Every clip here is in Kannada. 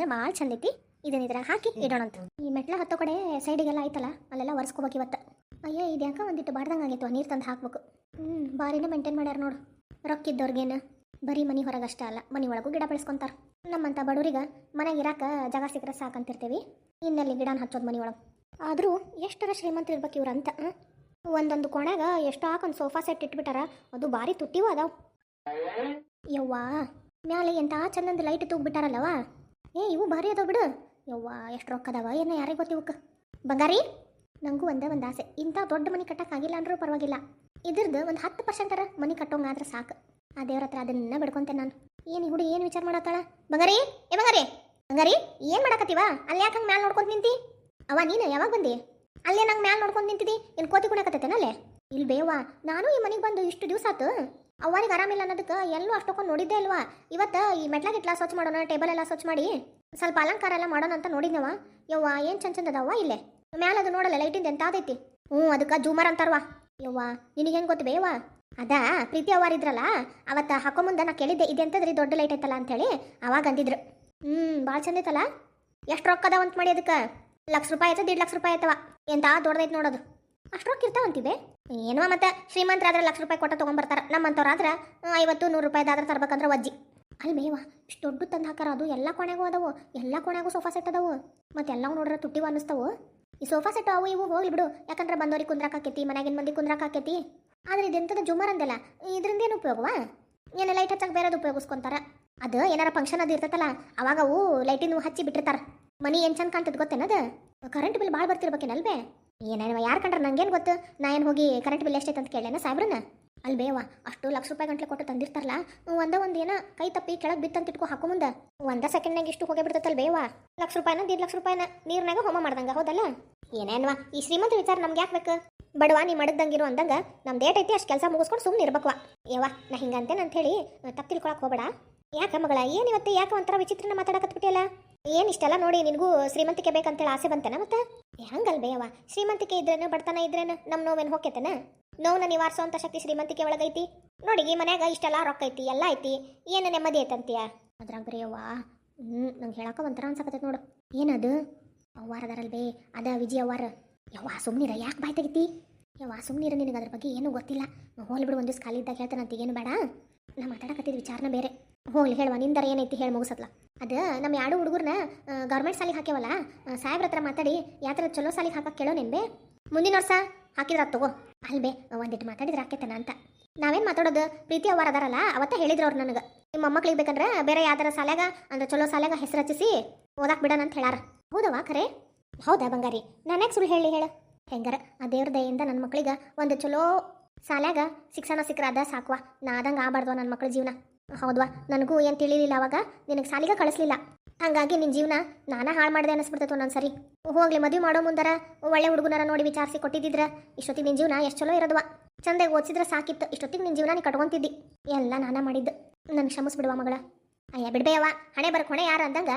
ಅಂದ್ರೆ ಭಾಳ ಚಂದ ಐತಿ. ಇದನ್ನ ಇದ್ರಾಗ ಹಾಕಿ ಇಡೋಣಂತ ಈ ಮೆಟ್ಲ ಹತ್ತೋ ಕಡೆ ಸೈಡಿಗೆಲ್ಲ ಐತಲ್ಲ ಅಲ್ಲೆಲ್ಲ ಒರೆಸ್ಕೋಬೇಕು ಇವತ್ತು. ಅಯ್ಯೋ, ಇದು ಯಾಕೆ ಒಂದಿಟ್ಟು ಬಾಡ್ದಂಗೆ ಆಗೈತು, ನೀರು ತಂದು ಹಾಕ್ಬೇಕು. ಹ್ಞೂ ಬಾರಿನ ಮೇಂಟೈನ್ ಮಾಡ್ಯಾರ ನೋಡು. ರೊಕ್ಕಿದ್ದವ್ರಿಗೇನು ಬರೀ ಮನೆ ಹೊರಗಷ್ಟೇ ಅಲ್ಲ, ಮನೆ ಒಳಗೂ ಗಿಡ ಬೆಳೆಸ್ಕೊಂತಾರ. ನಮ್ಮಂಥ ಬಡವರಿಗೆ ಮನೆಗೆ ಇರಾಕ ಜಾಗ ಸಿಕ್ಕರೆ ಸಾಕಂತಿರ್ತೀವಿ. ಇನ್ನಲ್ಲಿ ಗಿಡನ ಹಚ್ಚೋದು ಮನೆ ಒಳಗೆ. ಆದರೂ ಎಷ್ಟರ ಶ್ರೀಮಂತ ಇರ್ಬೇಕು ಇವ್ರು ಅಂತ ಒಂದೊಂದು ಕೊನೆಗ ಎಷ್ಟೋ ಹಾಕೊಂದು ಸೋಫಾ ಸೆಟ್ ಇಟ್ಬಿಟ್ಟಾರ, ಅದು ಭಾರಿ ತುಟ್ಟಿವ ಅದಾವ. ಯವ್ವಾ, ಮ್ಯಾಲೆ ಎಂಥ ಚಂದಂದು ಲೈಟ್ ತೂಗ್ಬಿಟ್ಟಾರಲ್ಲವ ಏ, ಇವು ಭಾರಿ ಅದಾವ ಬಿಡು. ಯವ್ವ, ಎಷ್ಟು ರೊಕ್ಕ ಅದಾವ? ಏನೋ ಯಾರಿಗೆ ಗೊತ್ತಿವಕ್ಕೆ ಬಂಗಾರಿ ನನಗೂ ಒಂದೇ ಒಂದು ಆಸೆ. ಇಂಥ ದೊಡ್ಡ ಮನೆ ಕಟ್ಟಕ್ಕಾಗಿಲ್ಲ ಅಂದ್ರೂ ಪರವಾಗಿಲ್ಲ. ಇದ್ರದ್ದು ಒಂದು ಹತ್ತು ಪರ್ಸೆಂಟರ ಮನೆ ಕಟ್ಟೋಂಗಾದ್ರೆ ಸಾಕು. ಆ ದೇವ್ರ ಹತ್ರ ಅದನ್ನ ಬಿಡ್ಕೊಂತೆ ನಾನು. ಏನು ಹುಡುಗಿ ಏನು ವಿಚಾರ ಮಾಡತ್ತಾಳ? ಬಂಗಾರಿ, ಏ ಬಂಗಾರಿ ಬಂಗಾರಿ, ಏನು ಮಾಡಕತ್ತೀವ? ಅಲ್ಲಿ ಯಾಕೆ ಹಂಗೆ ಮ್ಯಾಲೆ ನೋಡ್ಕೊಂತ ನಿಂತಿ? ಅವ ನೀನು ಯಾವಾಗ ಬಂದಿ? ಅಲ್ಲೇ ನಂಗೆ ಮ್ಯಾಲೆ ನೋಡ್ಕೊಂಡು ನಿಂತಿದ್ದಿ ಏನು ಕೋತಿ ಕುಣಕತ್ತೇನಲ್ಲೇ ಇಲ್ಲಿ ಬೇವಾ ನಾನು ಈ ಮನೆಗೆ ಬಂದು ಇಷ್ಟು ದಿವಸ ಆತು. ಅವ್ವನಿಗೆ ಆರಾಮಿಲ್ಲ ಅನ್ನೋದಕ್ಕೆ ಎಲ್ಲೂ ಅಷ್ಟೊಂದು ನೋಡಿದ್ದೆ ಅಲ್ವಾ ಇವತ್ತು ಈ ಮೆಟ್ಲಾಗ ಇಟ್ಲಾ ಸ್ವಚ್ಛ ಮಾಡೋಣ, ಟೇಬಲ್ ಎಲ್ಲ ಸ್ವಚ್ಛ ಮಾಡಿ, ಸ್ವಲ್ಪ ಅಲಂಕಾರ ಎಲ್ಲ ಮಾಡೋಣ ಅಂತ ನೋಡಿದ್ನವ. ಯವ್ವ, ಏನು ಚಂದ ಚಂದ ಅದಾವ ಇಲ್ಲೇ? ಮ್ಯಾಲ ಅದು ನೋಡಲ್ಲ, ಲೈಟಿಂದ ಎಂತಾದೈತಿ ಹ್ಞೂ, ಅದಕ್ಕೆ ಜೂಮರ್ ಅಂತಾರವ ಯವ್ವ, ನಿನಗೆ ಹೆಂಗೆ ಗೊತ್ತು ಬೇವಾ ಅದ, ಪ್ರೀತಿ ಅವ್ವಾರ ಇದ್ರಲ್ಲ, ಅವತ್ತ ಹಾಕೋ ಮುಂದೆ ನಾ ಕೇಳಿದ್ದೆ ಇದೆಂತದ್ರಿ ದೊಡ್ಡ ಲೈಟ್ ಐತಲ್ಲ ಅಂತೇಳಿ ಅವಾಗ ಅಂದಿದ್ರು. ಹ್ಞೂ ಭಾಳ ಚಂದ ಐತಲ್ಲ? ಎಷ್ಟು ರೊಕ್ಕ ಅದಾವ ಅಂತ ಮಾಡಿ ಅದಕ್ಕೆ? ಲಕ್ಷ ರೂಪಾಯಿ ಆಯ್ತು ದೀಡ್ ಲಕ್ಷ ರೂಪಾಯಿ ಆಯ್ತವ ಎಂತ ದೊಡ್ಡದೈತೆ ನೋಡೋದು. ಅಷ್ಟು ರೊಕ್ಕ ಇರ್ತಾವಂತೀವಿ ಏನವ ಮತ್ತೆ ಶ್ರೀಮಂತರಾದ್ರೆ ಲಕ್ಷ ರೂಪಾಯಿ ಕೊಟ್ಟು ತೊಗೊಂಬರ್ತಾರೆ. ನಮ್ಮಂಥವ್ರಾದ್ರೆ ಐವತ್ತು ನೂರು ರೂಪಾಯಿದಾದ್ರೆ ತರ್ಬೇಕಂದ್ರೆ ವಜ್ಜಿ. ಅಲ್ಲಿ ಮೇವ ಇಷ್ಟು ದೊಡ್ಡ ತಂದು ಹಾಕಾರ ಅದು. ಎಲ್ಲ ಕೊನೆಗೂ ಅದಾವು. ಎಲ್ಲ ಕೊನೆಗೂ ಸೋಫಾ ಸೆಟ್ ಅದಾವು. ಮತ್ತೆ ಎಲ್ಲವೂ ನೋಡ್ರೆ ತುಟ್ಟಿವ ಅನ್ನಿಸ್ತಾವು ಈ ಸೋಫಾ ಸೆಟ್ ಅವು ಇವು ಹೋಗ್ಲಿ ಬಿಡು. ಯಾಕಂದ್ರೆ ಬಂದವ್ರಿಗೆ ಕುಂದ್ರಾಕ್ ಆಕೈತಿ, ಮನ್ಯಾಗಿನ ಮಂದಿ ಕುಂದ್ರಾಕ್ ಆಕೈತಿ. ಆದ್ರೆ ಇದೆಂತದ ಜುಮರ್ ಅಂದಲ್ಲ ಇದರಿಂದ ಏನು ಉಪಯೋಗವಾ? ಏನು ಲೈಟ್ ಹಚ್ಚಕ್ಕೆ ಬೇರೆದು ಉಪಯೋಗಿಸ್ಕೊಂತಾರ. ಅದು ಏನಾರ ಫಂಕ್ಷನ್ ಅದು ಇರ್ತೈತಲ್ಲ ಅವಾಗ ಅವು ಲೈಟಿನ ಹಚ್ಚಿ ಬಿಟ್ಟಿರ್ತಾರೆ. ಮನಿ ಏನು ಚಂದ ಕಾಣ್ತದ ಗೊತ್ತೇನದ ಕರೆಂಟ್ ಬಿಲ್ ಭಾಳ ಬರ್ತಿರ್ಬೇಕೇನಲ್ವೇ ಏನೇನವ ಯಾರು ಕಂಡ್ರೆ ನಂಗೇನು ಗೊತ್ತು? ನಾ ಏನು ಹೋಗಿ ಕರೆಂಟ್ ಬಿಲ್ ಎಷ್ಟೈತೆ ಅಂತ ಕೇಳೇನ ಸಾಹೇಬ್ರನ್ನ? ಅಲ್ಲಿ ಬೇವ ಅಷ್ಟು ಲಕ್ಷ ರೂಪಾಯಿ ಗಂಟ್ಲೆ ಕೊಟ್ಟು ತಂದಿರ್ತಾರಲ್ಲ ಒಂದ ಒಂದು ಏನ ಕೈ ತಪ್ಪಿ ಕೆಳಗೆ ಬಿತ್ತಂತ ಇಟ್ಕೊ ಹಾಕೋ ಮುಂದೆ. ಒಂದ ಸೆಕೆಂಡ್ನಾಗ ಇಷ್ಟು ಹೋಗೇ ಬಿಡ್ತೈತಲ್ಲ ಬೇವ ಲಕ್ಷ ರೂಪಾಯಿನ ದೀಡ್ ಲಕ್ಷ ರೂಪಾಯಿನ ನೀರ್ನಾಗ ಹೋಮ ಮಾಡ್ದಂಗೆ, ಹೌದಲ್ಲ? ಏನೇನ್ವಾ ಈ ಶ್ರೀಮಂತ ವಿಚಾರ ನಮ್ಗೆ ಯಾಕೆ ಬೇಕು? ಬಡವ ನೀ ಮಡಗ್ದಂಗಿರು ಅಂದಂಗ ನಮ್ಮ ಡೇಟ್ ಐತಿ ಅಷ್ಟು ಕೆಲಸ ಮುಗಿಸ್ಕೊಂಡು ಸುಮ್ಮನೆ ಇರ್ಬೇಕವ. ಯವ್ವ ನಾ ಹಿಂಗಂತೇನೆ ಹೇಳಿ ತಪ್ಪು ತಿಳ್ಕೊಳಕ್ ಹೋಗಬೇಡ. ಯಾಕೆ ಮಗಳ, ಏನು ಇವತ್ತು ಯಾಕೆ ಒಂಥರ ವಿಚಿತ್ರನ ಮಾತಾಡಕತ್ಬಿಟ್ಟಿಲ್ಲ ಏನು ಇಷ್ಟೆಲ್ಲ ನೋಡಿ ನಿನಗೂ ಶ್ರೀಮಂತಿಕೆ ಬೇಕಂತೇಳಿ ಆಸೆ ಬಂತೇನ ಮತ್ತೆ? ಹೆಂಗಲ್ ಬೇಯವ್ವ ಶ್ರೀಮಂತಿಕೆ ಇದ್ರೇನು, ಬಡತನ ಇದ್ರೇನು? ನಮ್ಮ ನೋವೇನು ಹೋಗ್ಯತನ ನೋವನ್ನ ನಿವಾರಿಸುವಂತ ಶಕ್ತಿ ಶ್ರೀಮಂತಿಕೆ ಒಳಗೈತಿ? ನೋಡಿ, ಈ ಮನ್ಯಾಗ ಇಷ್ಟೆಲ್ಲ ರೊಕ್ಕ ಐತಿ, ಎಲ್ಲ ಐತಿ. ಏನು ನೆಮ್ಮದಿ ಐತಂತೀಯ? ಅದ್ರಾಗ ಬರೀಯವ್ವ ಹ್ಞೂ ನಂಗೆ ಹೇಳಕ್ಕ ಒಂಥರ ಅನ್ಸಕತ್ತೈತೆ ನೋಡು. ಏನದು? ಅವ್ವಾರ ಅದಾರಲ್ ಬೇ ಅದ ವಿಜಯ ಅವ್ವಾರ. ಯವ್ವ, ಸುಮ್ನಿರ, ಯಾಕೆ ಬಾಯ್ ತೆಗಿತಿ? ಯವ್ವ, ಸುಮ್ನಿರ ನಿನಗೆ ಅದ್ರ ಬಗ್ಗೆ ಏನೂ ಗೊತ್ತಿಲ್ಲ. ಹೋಲ್ಬಿಡು ಬಿಡು, ಒಂದು ಖಾಲಿ ಹೇಳ್ತಾನಂತ ಏನು ಬೇಡ. ನಾ ಮಾತಾಡಕತ್ತಿದ್ ವಿಚಾರನ ಬೇರೆ. ಹೋಗ್ಲಿ ಹೇಳುವ, ನಿಂದರ ಏನೈತಿ ಹೇಳಿ ಮುಗಿಸತ್ಲ. ಅದು ನಮ್ಮ ಎರಡು ಹುಡುಗರನ್ನ ಗೌರ್ಮೆಂಟ್ ಸಾಲಿಗೆ ಹಾಕ್ಯವಲ್ಲ ಸಾಹೇಬ್ರ ಹತ್ರ ಮಾತಾಡಿ, ಯಾತ್ರ ಚಲೋ ಸಾಲಿಗೆ ಹಾಕಕ್ಕೆ ಕೇಳೋ ನಿನ್ಬೆ ಮುಂದಿನ ವರ್ಷ ಹಾಕಿದ್ರ ತಗೋ. ಅಲ್ಬೇ ಒಂದಿಟ್ಟು ಮಾತಾಡಿದ್ರೆ ಹಾಕೈತನ ಅಂತ. ನಾವೇನು ಮಾತಾಡೋದು? ಪ್ರೀತಿ ಅವ್ವಾರ ಅದಾರಲ್ಲ, ಅವತ್ತ ಹೇಳಿದ್ರು ಅವ್ರು ನನಗೆ. ನಿಮ್ಮ ಮೊಮ್ಮಕ್ಳಿಗೆ ಬೇಕಂದ್ರೆ ಬೇರೆ ಯಾವ್ದಾರ ಸಾಲ್ಯಾಗ ಅಂದ್ರೆ ಚಲೋ ಸಾಲ್ಯಾಗ ಹೆಸರು ಹಚ್ಚಿಸಿ ಓದಾಕ್ ಬಿಡೋಣ ಅಂತ ಹೇಳಾರ. ಹೌದವಾ ಖರೆ? ಹೌದಾ ಬಂಗಾರಿ? ನಾನೇ ಸುಳ್ಳು ಹೇಳಿ ಹೇಳ? ಹೆಂಗಾರ? ಆ ದೇವ್ರ ದಯೆಯಿಂದ ನನ್ನ ಮಕ್ಳಿಗೆ ಒಂದು ಚಲೋ ಸಾಲ್ಯಾಗ ಶಿಕ್ಷಣ ಸಿಕ್ಕರಾದ ಸಾಕ್ವಾ. ನಾ ಆದಂಗೆ ಆಬಾರ್ದು ನನ್ನ ಮಕ್ಳ ಜೀವನ. ಹೌದ್ವಾ? ನನಗೂ ಏನು ತಿಳಿಲಿಲ್ಲ ಅವಾಗ? ನಿನಗೆ ಸಾಲಿಗೆ ಕಳಿಸ್ಲಿಲ್ಲ. ಹಂಗಾಗಿ ನಿನ್ನ ಜೀವನ ನಾನಾ ಹಾಳು ಮಾಡಿದೆ ಅನಿಸ್ಬಿಡ್ತೈತೆ ಒಂದೊಂದು ಸರಿ. ಹೋಗ್ಲಿ, ಮದುವೆ ಮಾಡೋ ಮುಂದರ ಒಳ್ಳೆ ಹುಡುಗನರ ನೋಡಿ ವಿಚಾರಿಸಿ ಕೊಟ್ಟಿದ್ದಿದ್ರೆ ಇಷ್ಟೊತ್ತಿಗೆ ನಿನ್ನ ಜೀವನ ಎಷ್ಟು ಚಲೋ ಇರೋದ್ವಾ. ಚಂದಾಗಿ ಓದಿಸಿದ್ರೆ ಸಾಕಿತ್ತು, ಇಷ್ಟೊತ್ತಿಗೆ ನಿನ್ನ ಜೀವನ ನೀ ಕಟ್ಕೊಂತಿದ್ದಿ. ಎಲ್ಲ ನಾನಾ ಮಾಡಿದ್ದು. ನನಗೆ ಕ್ಷಮಿಸ್ಬಿಡುವ ಮಗಳ. ಅಯ್ಯ, ಬಿಡ್ಬೇಯವ್ವ. ಹಣೆ ಬರ್ಕ ಹೊಣೆ ಯಾರು ಅಂದಂಗ?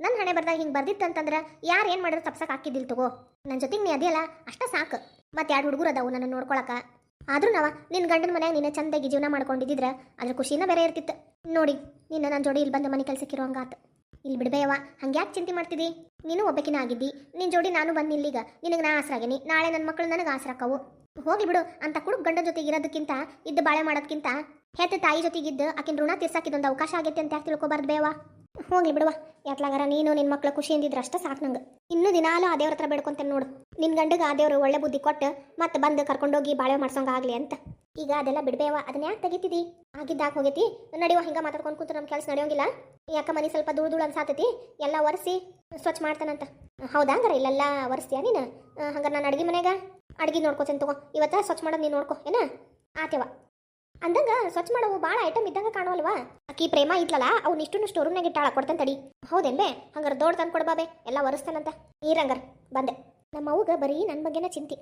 ನನ್ನ ಹಣೆ ಬರ್ದಾಗ ಹಿಂಗೆ ಬರ್ದಿತ್ತಂತಂದ್ರೆ ಯಾರು ಏನು ಮಾಡಿದ್ರು ತಪ್ಸಕ್ಕೆ ಹಾಕಿದ್ದಿಲ್ಲ ತಗೋ. ನನ್ನ ಜೊತೆಗೆ ನೀ ಅದೆಯಲ್ಲ, ಅಷ್ಟ ಸಾಕು. ಮತ್ತೆ ಎರಡು ಹುಡುಗರು ಅದಾವು ನನ್ನ ನೋಡ್ಕೊಳಕ. ಆದ್ರೂ ನಾವ ನಿನ್ನ ಗಂಡನ ಮನ್ಯಾಗ ನಿನ್ನ ಚಂದಾಗಿ ಜೀವನ ಮಾಡ್ಕೊಂಡಿದ್ರ ಅದ್ರ ಖುಷಿನ ಬೇರೆ ಇರ್ತಿತ್ತು. ನೋಡಿ, ನಿನ್ನ ನನ್ನ ಜೋಡಿ ಇಲ್ಲಿ ಬಂದು ಮನೆ ಕೆಲಸಕ್ಕಿರೋ ಹಂಗಾತ. ಇಲ್ಲಿ ಹಂಗೆ ಯಾಕೆ ಚಿಂತೆ ಮಾಡ್ತಿದ್ದಿ ನೀನು ಒಬ್ಬಕಿನ ಆಗಿದ್ದಿ ನಿನ್ನ ಜೋಡಿ ನಾನು ಬಂದು ಇಲ್ಲಿಗ ನಿನಗೆ ನಾ ಆಸರಾಗೇನಿ, ನಾಳೆ ನನ್ನ ಮಕ್ಕಳು ನನಗೆ ಆಸರಾಕವು. ಹೋಗಿ ಬಿಡು, ಅಂತ ಕುಡುಕ್ ಗಂಡ ಜೊತೆಗೆ ಇರೋದಕ್ಕಿಂತ, ಇದ್ದು ಬಾಳೆ ಮಾಡೋದಕ್ಕಿಂತ ಹೆತ್ತ ತಾಯಿ ಜೊತೆಗಿದ್ದು ಆಕಿನ ಋಣ ತೀರ್ಸಾಕಿದೊಂದು ಅವಕಾಶ ಆಗೈತೆ ಅಂತ ಯಾಕೆ ತಿಳ್ಕೊಬಾರ್ದು ಬೇವಾ ಹೋಗ್ಲಿ ಬಿಡುವ. ಯಾತ್ಲಾಗಾರ, ನೀನು ನಿನ್ನ ಮಕ್ಕಳ ಖುಷಿಯಿಂದಿದ್ರೆ ಅಷ್ಟೇ ಸಾಕು ನಂಗೆ. ಇನ್ನೂ ದಿನಾಲು ಆ ದೇವ್ರ ಹತ್ರ ಬೇಡ್ಕೊಂತೇನೆ ನೋಡು. ನಿನ್ನ ಗಂಡಗೆ ಆ ದೇವ್ರು ಒಳ್ಳೆ ಬುದ್ಧಿ ಕೊಟ್ಟು ಮತ್ತೆ ಬಂದು ಕರ್ಕೊಂಡೋಗಿ ಬಾಳೆ ಮಾಡ್ಸೋಂಗ ಆಗಲಿ ಅಂತ. ಈಗ ಅದೆಲ್ಲ ಬಿಡ್ಬೇವ ಅದನ್ನ ಯಾಕೆ ತೆಗಿತಿದಿ? ಆಗಿದ್ದಾಗ ಹೋಗೈತಿ. ನಡೆಯುವ ಹಿಂಗೆ ಮಾತಾಡ್ಕೊಂಡು ಕೂತು ನಮ್ಮ ಕೆಲಸ ನಡೆಯೋಂಗಿಲ್ಲ. ಯಾಕ ಮನೆ ಸ್ವಲ್ಪ ಧೂಳು ಧೂಳು ಅನ್ಸಾತೈತಿ. ಎಲ್ಲ ಒರೆಸಿ ಸ್ವಚ್ಛ ಮಾಡ್ತಾನಂತ. ಹೌದಾ ಅಂದ್ರೆ ಇಲ್ಲೆಲ್ಲ ಒರೆಸ್ತೀಯ ನೀನು? ಹಂಗಾರೆ ನಾನು ಅಡ್ಗೆ ಮನೆಗ ಅಡ್ಗೆ ನೋಡ್ಕೋತೇನೆ ತಗೋ. ಇವತ್ತ ಸ್ವಚ್ಛ ಮಾಡೋದು ನೀನು ನೋಡ್ಕೊ, ಏನ? ಆತೇವ ಅಂದಂಗ ಸ್ವಚ್ಛ ಮಾಡವು ಭಾಳ ಐಟಮ್ ಇದ್ದಂಗ ಕಾಣುವಲ್ವಾ? ಅಕ್ಕಿ ಪ್ರೇಮ ಇದ್ಲಲ್ಲ ಅವ್ನ ಇಷ್ಟು ಸ್ಟೋರ್ ರೂಮ್ನಾಗ ಇಟ್ಟಾಳ, ಕೊಡ್ತಾನೆ ತಡಿ. ಹೌದೇನ್ಬೆ? ಹಂಗಾರ ದೊಡ್ಡ ತಂದು ಕೊಡ್ಬಾಬೆ ಎಲ್ಲ ಒರೆಸ್ತಾನಂತ. ನೀರಂಗಾರ ಬಂದೆ. ನಮ್ಮ ಅವ್ಗ ಬರೀ ನನ್ನ ಬಗ್ಗೆನ ಚಿಂತೆ.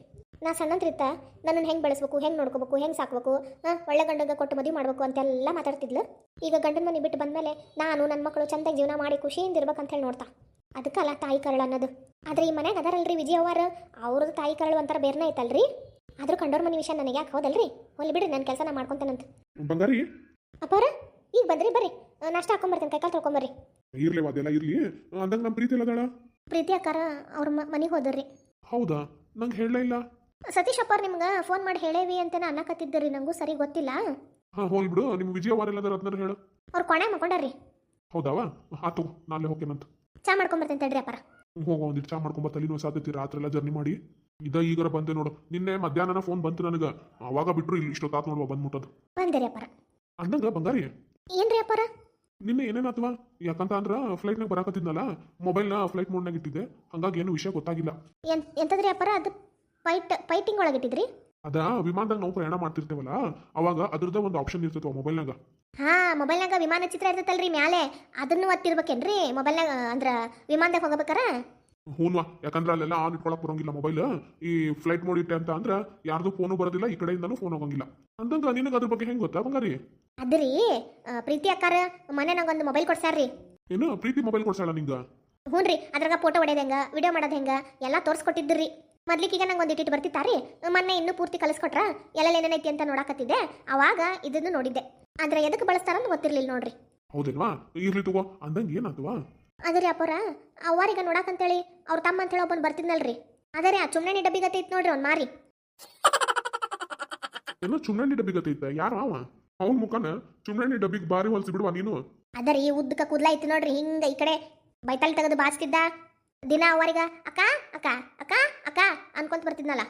ನಾ ಸಣ್ಣಂತ್ರಿತ್ತ ನನ್ನನ್ನು ಹೆಂಗೆ ಬೆಳೆಸ್ಬೇಕು, ಹೆಂಗೆ ನೋಡ್ಕೋಬೇಕು, ಹೆಂಗೆ ಸಾಕ್ಬೇಕು ಒಳ್ಳೆ ಗಂಡಗ ಕೊಟ್ಟು ಮದುವೆ ಮಾಡಬೇಕು ಅಂತೆಲ್ಲ ಮಾತಾಡ್ತಿದ್ಲು. ಈಗ ಗಂಡನ ಮನೆ ಬಿಟ್ಟು ಬಂದಮೇಲೆ ನಾನು ನನ್ನ ಮಕ್ಕಳು ಚಂದಾಗಿ ಜೀವನ ಮಾಡಿ ಖುಷಿಯಿಂದ ಇರ್ಬೇಕಂತ ಹೇಳಿ ನೋಡ್ತಾ. ಅದಕ್ಕಲ್ಲ ತಾಯಿ ಕರಳು ಅನ್ನೋದು. ಆದ್ರೆ ಈ ಮನೆಗೆ ಅದಾರಲ್ರಿ ವಿಜಯ್ ಅವರು ಅವ್ರದ್ದು ತಾಯಿ ಕರಳು ಒಂಥರ ಬೇರೆನೇ ಐತಲ್ರಿ? ಆದ್ರೂ ಕಂಡೋರ್ ಮನೆ ವಿಷಯ ನನಗೆ ಯಾಕೆ ಹೌದಲ್ರಿ? ಹೋಗ್ಲಿ ಬಿಡ್ರಿ ನನ್ನ ಕೆಲಸ ನಾ ಮಾಡ್ಕೊಂತೇನಂತ. ಬಂಗಾರಿ? ಅಪ್ಪವ್ರ ಈಗ ಬಂದ್ರಿ ಬರ್ರಿ. ಆ, ನಾಷ್ಟ ಹಾಕೊಂಬರ್ತೀನಿ ಕೈಕಾಲು ತೊಳ್ಕೊಂಬರ್ರಿ. ಇರ್ಲಿ ಅದೆಲ್ಲ ಇರ್ಲಿ. ಅಂದಂಗ ನಮ್ಮ ಪ್ರೀತಿ ಎಲ್ಲದಾಳ ಪ್ರೀತಿ ಅಕ್ಕಾರ ಅವ್ರ ಮನೆಗೆ ಹೋದ್ರಿ. ಹೌದಾ? ನಂಗೆ ಹೇಳಲೇ ಇಲ್ಲ. ಸತೀಶ್ ಅಪ್ಪಾರ್ ನಿಮ್ಗೆ ಫೋನ್ ಮಾಡಿ ಹೇಳೇವಿ ಅಂತೇನ ಅನ್ನಕತ್ತಿದ್ದರಿ ನಂಗೂ ಸರಿ ಗೊತ್ತಿಲ್ಲ. ಹಾಂ ಹೋಗ್ಲಿ ಬಿಡು. ನಿಮ್ಮ ವಿಜಯ ವಾರ ಎಲ್ಲದಾರ ಅದನ್ನ ಹೇಳು. ಅವ್ರು ಕೊನೆ ಮಕ್ಕೊಂಡಾರ್ರಿ. ಹೌದಾವ ಆತು ನಾಳೆ ಹೋಗ್ತೇನಂತ. ಚಾ ಮಾಡ್ಕೊಂಬರ್ತೇನೆ ತಡ್ರಿ ಅಪ್ಪಾರ. ಹೋಗೋ ಒಂದಿಟ್ಟು ಚಾ ಮಾಡ್ಕೊಂಬ ತಲೆನೋ ಸಾಧ್ಯತೆ ರಾತ್ರಿ ಎಲ್ಲ ಜರ್ನಿ ಮಾಡಿ. ಇದ ಈಗರ ಬಂದೆ ನೋಡು. ನಿನ್ನೆ ಮಧ್ಯಾಹ್ನ ಫೋನ್ ಬಂತು ನನಗೆ. ಅವಾಗ ಬಿಟ್ರು ಇಲ್ಲಿ ಇಷ್ಟೊತ್ತಾತ್ ನೋಡುವ ಬಂದ್ಬಿಟ್ಟದು ಬಂದಿರಿ ಅಪ್ಪಾರ. ಅಂದಂಗ ಬಂಗಾರಿ? ಏನ್ರಿ ಅಪ್ಪಾರ? ನಿನ್ನೆ ಏನೇನಾತ್ವಾ ಯಾಕಂತ ಅಂದ್ರ ಫ್ಲೈಟ್ನಾಗ ಬರಾಕತ್ತಿದ್ನಲ್ಲ ಮೊಬೈಲ್ನ ಫ್ಲೈಟ್ ಮೋಡ್ನಾಗ ಇಟ್ಟಿದ್ದೆ. ಹಂಗಾಗಿ ಏನು ವಿಷಯ ಗೊತ್ತಾಗಿಲ್ಲ. ಎಂತದ್ರಿ ಅಪ್ಪಾರ? ಅದು ಫೈಟ್ ಫೈಟಿಂಗ್ ಒಳಗಿಟ್ಟಿದ್ರಿ ಅದ ವಿಮಾನದಾಗ ನಾವು ಪ್ರಯಾಣ ಮಾಡ್ತಿರ್ತೇವಲ್ಲ ಅವಾಗ ಅದ್ರದ್ದು ಒಂದು ಆಪ್ಷನ್ ಇರ್ತೈತೆ ಮೊಬೈಲ್ನಾಗ ಹಾ ಮೊಬೈಲ್ನಾಗ ವಿಮಾನ ಚಿತ್ರ ಇರ್ತೈತಲ್ರಿ ಮ್ಯಾಲೆ. ಅದನ್ನು ಒತ್ತಿರ್ಬೇಕೇನ್ರಿ? ಮೊಬೈಲ್ನಾಗ ಅಂದ್ರ ವಿಮಾನದಾಗ ಹೋಗಬೇಕಾರ? ಹೂನ್ವಾ. ಯಾಕಂದ್ರೆ ಅಲ್ಲೆಲ್ಲ ಆನ್ ಇಟ್ಕೊಳಕ್ ಬರೋಂಗಿಲ್ಲ ಮೊಬೈಲ್ ಈ ಫ್ಲೈಟ್ ಮೋಡ್ ಇಟ್ಟೆ ಅಂತ ಅಂದ್ರ ಯಾರ್ದು ಫೋನು ಬರೋದಿಲ್ಲ ಈ ಕಡೆಯಿಂದನೂ ಫೋನ್ ಹೋಗಂಗಿಲ್ಲ. ಅಂದಂಗ ನಿನಗೆ ಅದ್ರ ಬಗ್ಗೆ ಹೆಂಗ್ ಗೊತ್ತಾ ಬಂಗಾರಿ? ಅದ್ರಿ ಪ್ರೀತಿ ಅಕ್ಕಾರ ಮನೆ ಒಂದು ಮೊಬೈಲ್ ಕೊಡ್ಸ್ಯಾರ್ರಿ. ಏನು? ಪ್ರೀತಿ ಮೊಬೈಲ್ ಕೊಡ್ಸಾಳ ನಿಂಗ? ಹ್ಞೂನ್ರಿ ಅದ್ರಾಗ ಫೋಟೋ ಹೊಡೆಯದ ಹೆಂಗ ವಿಡಿಯೋ ಮಾಡೋದು ಹೆಂಗ ಎಲ್ಲ ತೋರಿಸ್ಕೊಟ್ಟಿದ್ರಿ ಈಗ ನಂಗೆ ಒಂದು ಇಟ್ಟಿಟ್ಟು ಬರ್ತಿತ್ತಾರಿ ಮೊನ್ನೆ ಇನ್ನೂ ಪೂರ್ತಿ ಕಲಿಸ್ಕೊಟ್ರ? ಎಲ್ಲ ಏನೇನೈತಿ ಅಂತ ನೋಡಾಕತ್ತಿದ್ದೆ. ಅವಾಗ ಇದನ್ನು ನೋಡಿದ್ದೆ. ಆದ್ರೆ ಎದಕ್ಕೆ ಬಳಸ್ತಾರಂತ ಗೊತ್ತಿರ್ಲಿಲ್ಲ ನೋಡ್ರಿ. ಹೌದೇನ್ವಾ? ಇರ್ಲಿ ತಗೋ. ಅಂದಂಗ ಏನಾತವಾ ಅದ್ರಿ ಅಪ್ಪರ ಅವ್ವಾರೀಗ ನೋಡಾಕಂತೇಳಿ ಅವ್ರ ತಮ್ಮ ಅಂತೇಳಿ ಒಬ್ಬನ್ ಬರ್ತಿದ್ನಲ್ರಿ. ಅದೇ ರೀ ಆ ಚುಮ್ನಣ್ಣಿ ಡಬ್ಬಿ ಗತಿ ಇತ್ತು ನೋಡ್ರಿ ಅವ್ನು ಮಾರಿ. ಏನೋ ಚುಮ್ನಣ್ಣಿ ಡಬ್ಬಿ ಗತೈತ ಯಾರ ಅವ? ಅವನ ಮುಖನ ಚುಮ್ನಣ್ಣಿ ಡಬ್ಬಿಗೆ ಬಾರಿ ಹೊಲ್ಸಿ ಬಿಡುವ ನೀನು? ಅದರಿ ಉದ್ದಕ ಕೂದ್ಲ ಐತಿ ನೋಡ್ರಿ ಹಿಂಗ ಈ ಕಡೆ ಬೈತಲ್ ತೆಗೆದು ಬಾಚ್ತಿದ್ದ. ದಿನ ಅವರಿಗ ಅಕ್ಕ ಅಕ್ಕ ಅಕ್ಕ ಅಕ್ಕ ಅನ್ಕೊಂತ ಬರ್ತಿದ್ನಲ್ಲ.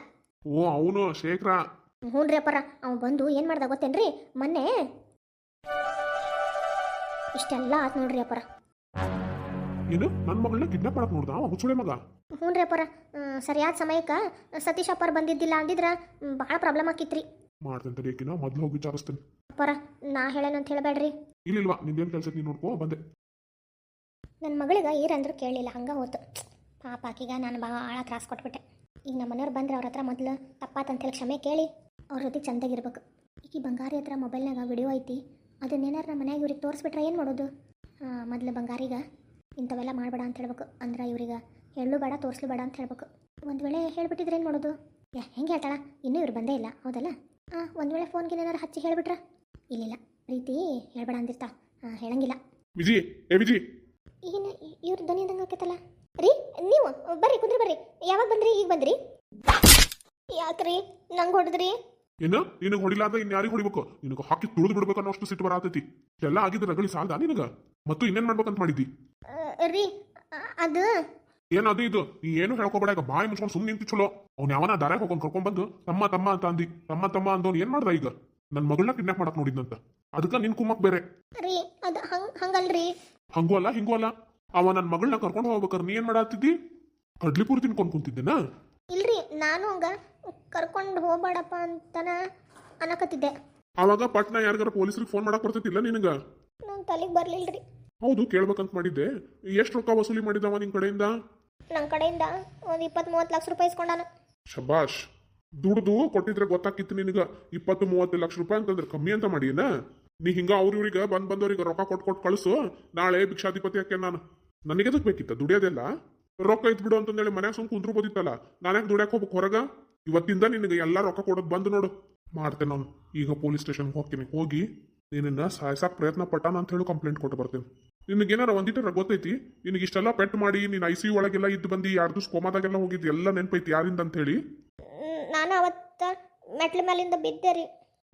ಓ ಅವನು ಶೇಖರ. ಹ್ಞೂನ್ರಿ ಅಪ್ಪರ ಅವ ಬಂದು ಏನು ಮಾಡ್ದ ಗೊತ್ತೇನ್ರಿ? ಮೊನ್ನೆ ಇಷ್ಟೆಲ್ಲ ಆತ್ ನೋಡ್ರಿ ಅಪ್ಪರ. ಏನು? ನನ್ನ ಮಗಳನ್ನ ಕಿಡ್ನಾಪ್ ಮಾಡಕ್ ನೋಡ್ದ? ಅವ ಹುಚ್ಚುಳೆ ಮಗ. ಹ್ಞೂನ್ರಿ ಅಪ್ಪರ. ಸರಿಯಾದ ಸಮಯಕ್ಕೆ ಸತೀಶ್ ಅಪ್ಪರ್ ಬಂದಿದ್ದಿಲ್ಲ ಅಂದಿದ್ರ ಭಾಳ ಪ್ರಾಬ್ಲಮ್ ಆಕಿತ್ರಿ. ಮಾಡ್ತೇನೆ ತಡಿಯಕಿನ ಮೊದ್ಲು ಹೋಗಿ ವಿಚಾರಿಸ್ತೇನೆ. ಅಪ್ಪರ ನಾ ಹೇಳೇನಂತ ಹೇಳಬೇಡ್ರಿ. ಇಲ್ಲಿಲ್ವಾ? ನಿಂದೇನು ಕೆಲಸ ನೀನು ನೋಡ್ಕೋ ಬಂದೆ. ನನ್ನ ಮಗಳಿಗೆ ಏನಂದ್ರು ಕೇಳಲಿಲ್ಲ ಹಂಗೆ ಹೋತು. ಪಾಪ ಆಕಿಗ ನಾನು ಭಾಳ ತ್ರಾಸ ಕೊಟ್ಬಿಟ್ಟೆ. ಈಗ ನಮ್ಮ ಮನೆಯವ್ರು ಬಂದ್ರೆ ಅವ್ರ ಹತ್ರ ಮೊದಲು ತಪ್ಪಾತಂತೇಳಿ ಕ್ಷಮೆ ಕೇಳಿ ಅವ್ರ ಜೊತೆ ಚಂದಾಗಿರ್ಬೇಕು. ಈಗ ಬಂಗಾರಿ ಹತ್ರ ಮೊಬೈಲ್ನಾಗ ವಿಡಿಯೋ ಐತಿ. ಅದನ್ನೇನಾರು ನಮ್ಮ ಮನೆಯಾಗ ಇವ್ರಿಗೆ ತೋರಿಸ್ಬಿಟ್ರೆ ಏನು ಮಾಡೋದು? ಮೊದಲು ಬಂಗಾರಿಗ ಇಂಥವೆಲ್ಲ ಮಾಡಬೇಡ ಅಂತ ಹೇಳ್ಬೇಕು. ಅಂದ್ರೆ ಇವ್ರಿಗೆ ಹೇಳು ಬೇಡ ತೋರಿಸ್ಲು ಬೇಡ ಅಂತ ಹೇಳ್ಬೇಕು. ಒಂದು ವೇಳೆ ಹೇಳ್ಬಿಟ್ಟಿದ್ರೆ ಏನು ಮಾಡೋದು? ಯಾ ಹೆಂಗೆ ಹೇಳ್ತಾಳ? ಇನ್ನೂ ಇವ್ರು ಬಂದೇ ಇಲ್ಲ. ಹೌದಲ್ಲ? ಹಾಂ ಒಂದು ವೇಳೆ ಫೋನ್ಗೆ ಏನಾರು ಹಚ್ಚಿ ಹೇಳ್ಬಿಟ್ರ? ಇಲ್ಲಿಲ್ಲ. ಪ್ರೀತಿ ಹೇಳ್ಬೇಡ ಅಂದಿರ್ತಾ. ಹಾಂ ಹೇಳಂಗಿಲ್ಲ. ವಿಜಿ ಏ ವಿಜಿ. ಏನು ಇವ್ರ ಧ್ವನಿ ಅಂದಂಗೆ ಆಕೈತಲ್ಲ? ರೀ ನೀವು ಬರ್ರಿ ಕುಂದ್ರಿ ಬರ್ರಿ. ಯಾವಾಗ ಬಂದ್ರಿ ಈಗ ಬಂದ್ರಿ? ಯಾಕ್ರಿ? ನಂಗೆ ಹೊಡೆದ್ರಿ? ಏನು ನಿನಗೆ ಹೊಡಿಲ್ಲ ಅಂದ್ರೆ ಇನ್ಯಾರಿಗೆ ಹೊಡಿಬೇಕು? ನಿನಗೆ ಹಾಕಿ ತುಳಿದು ಬಿಡ್ಬೇಕು ಅನ್ನೋಷ್ಟು ಸಿಟ್ಟು ಬರತೈತಿ. ಎಲ್ಲ ಆಗಿದ್ದು ರಗಳಿ ಸಾಲ್ದ ನಿನಗ? ಮತ್ತು ಇನ್ನೇನ್ ಮಾಡ್ಬೇಕಂತ ಮಾಡಿದ್ದಿ? ರೀ ಅದು. ಏನದು ಅದು ಇದು? ನೀ ಏನು ಹೇಳ್ಕೊಬೇಡ ಈಗ ಬಾಯಿ ಮುಚ್ಕೊಂಡು ಸುಮ್ಮನೆ ನಿಂತು ಚಲೋ. ಅವ್ನು ಯಾವನ ದಾರ್ಯಾಗ ಹೋಗ್ಕೊಂಡು ಕರ್ಕೊಂಡ್ ಬಂದು ತಮ್ಮ ತಮ್ಮ ಅಂತ ಅಂದಿ. ತಮ್ಮ ತಮ್ಮ ಅಂದವ್ನು ಏನ್ ಮಾಡ್ದ ಈಗ? ನನ್ನ ಮಗಳನ್ನ ಕಿಡ್ನಾಪ್ ಮಾಡಕ್ ನೋಡಿದ್ನಂತ. ಅದಕ್ಕ ನಿನ್ ಕುಮ್ಮಕ್ ಬೇರೆ. ರೀ ಅದು ಹಂಗೆ ಹಂಗಲ್ರಿ. ಹಂಗೋ ಅಲ್ಲ ಹಿಂಗೋ ಅಲ್ಲ. ಅವ ನನ್ನ ಮಗಳನ್ನ ಕರ್ಕೊಂಡು ಹೋಗ್ಬೇಕಾರೆ ನೀ ಏನ್ ಮಾಡತ್ತಿದ್ದಿ ಕಡ್ಲಿಪುರಿ ತಿನ್ಕೊಂಡ್ ಕುಂತಿದ್ದೇನಾ? ಇಲ್ರಿ ನಾನು ಹಂಗ ಕರ್ಕೊಂಡು ಹೋಗ್ಬೇಡಪ್ಪ ಅಂತನ ಅನ್ನಕತ್ತಿದ್ದೆ ಅವಾಗ ಪಟ್ನ ಯಾರಿಗಾರ ಪೊಲೀಸರಿಗೆ ಫೋನ್ ಮಾಡಕ್ ಬರ್ತೈತಿಲ್ಲ ನಿನಗ? ನಂಗೆ ತಲೆಗೆ ಬರಲಿಲ್ರಿ. ಹೌದು ಕೇಳ್ಬೇಕಂತ ಮಾಡಿದ್ದೆ. ಎಷ್ಟು ರೊಕ್ಕ ವಸೂಲಿ ಮಾಡಿದವ ನಿನ್ ಕಡೆಯಿಂದ? ನನ್ನ ಕಡೆಯಿಂದ ಒಂದು ಇಪ್ಪತ್ತು ಮೂವತ್ತು ಲಕ್ಷ ರೂಪಾಯಿ ಇಸ್ಕೊಂಡಾನ. ಶಬಾಷ್ ದುಡ್ದು ಕೊಟ್ಟಿದ್ರೆ ಗೊತ್ತಾಕಿತ್ತು ನಿನಗ. ಇಪ್ಪತ್ತು ಮೂವತ್ತು ಲಕ್ಷ ರೂಪಾಯಿ ಅಂತಂದ್ರೆ ಕಮ್ಮಿ ಅಂತ ಮಾಡಿನ ನೀ ಹಿಂಗ ಅವ್ರ ಇವ್ರಿಗೆ ಬಂದ್ ಬಂದವ್ರಿಗೆ ರೊಕ್ಕ ಕೊಟ್ಟು ಕೊಟ್ಟು ಕಳಿಸು. ನಾಳೆ ಭಿಕ್ಷಾಧಿಪತಿ ಯಾಕೆ ನಾನು. ನನಗೆ ಅದಕ್ಕೆ ಬೇಕಿತ್ತ ದುಡಿಯೋದೆಲ್ಲ? ರೊಕ್ಕ ಇದ್ಬಿಡು ಅಂತಂದೇಳಿ ಮನ್ಯಾಗ ಸುಮ್ ಕುಂದ್ರು ಬೋದಿತ್ತಲ್ಲ. ನಾನ್ಯಾಕೆ ದುಡ್ಯಾಕ್ ಹೋಗ್ಬೇಕು ಹೊರಗ? ಇವತ್ತಿಂದ ನಿನಗೆ ಎಲ್ಲ ರೊಕ್ಕ ಕೊಡೋದು ಬಂದು ನೋಡು. ಮಾಡ್ತೇನೆ ನಾನು. ಈಗ ಪೊಲೀಸ್ ಸ್ಟೇಷನ್ಗೆ ಹೋಗ್ತೀನಿ. ಹೋಗಿ. ನಿನ್ನ ಸಾಯ್ಸಾಕ್ ಪ್ರಯತ್ನ ಪಟ್ಟಾನ ಅಂತ ಹೇಳಿ ಕಂಪ್ಲೇಂಟ್ ಕೊಟ್ಟು ಬರ್ತೇನೆ. ನಿನಗೇನಾರ ಒಂದಿಟ್ಟಾರ ಗೊತ್ತೈತಿ? ನಿನಗೆ ಇಷ್ಟೆಲ್ಲ ಪೆಟ್ ಮಾಡಿ ನೀನು ಐ ಸಿ ಒಳಗೆಲ್ಲ ಇದ್ದು ಬಂದು ಯಾರ್ದು ಸ್ಕೋಮಾದಾಗೆಲ್ಲ ಕೋಮಾದಾಗೆಲ್ಲ ಹೋಗಿದ್ದು ಎಲ್ಲ ನೆನಪೈತಿ ಯಾರಿಂದ ಅಂತ ಹೇಳಿ? ನಾನು ಅವತ್ತ ಮೆಟ್ಲ ಮೇಲಿಂದ ಬಿದ್ದೆ ರೀ.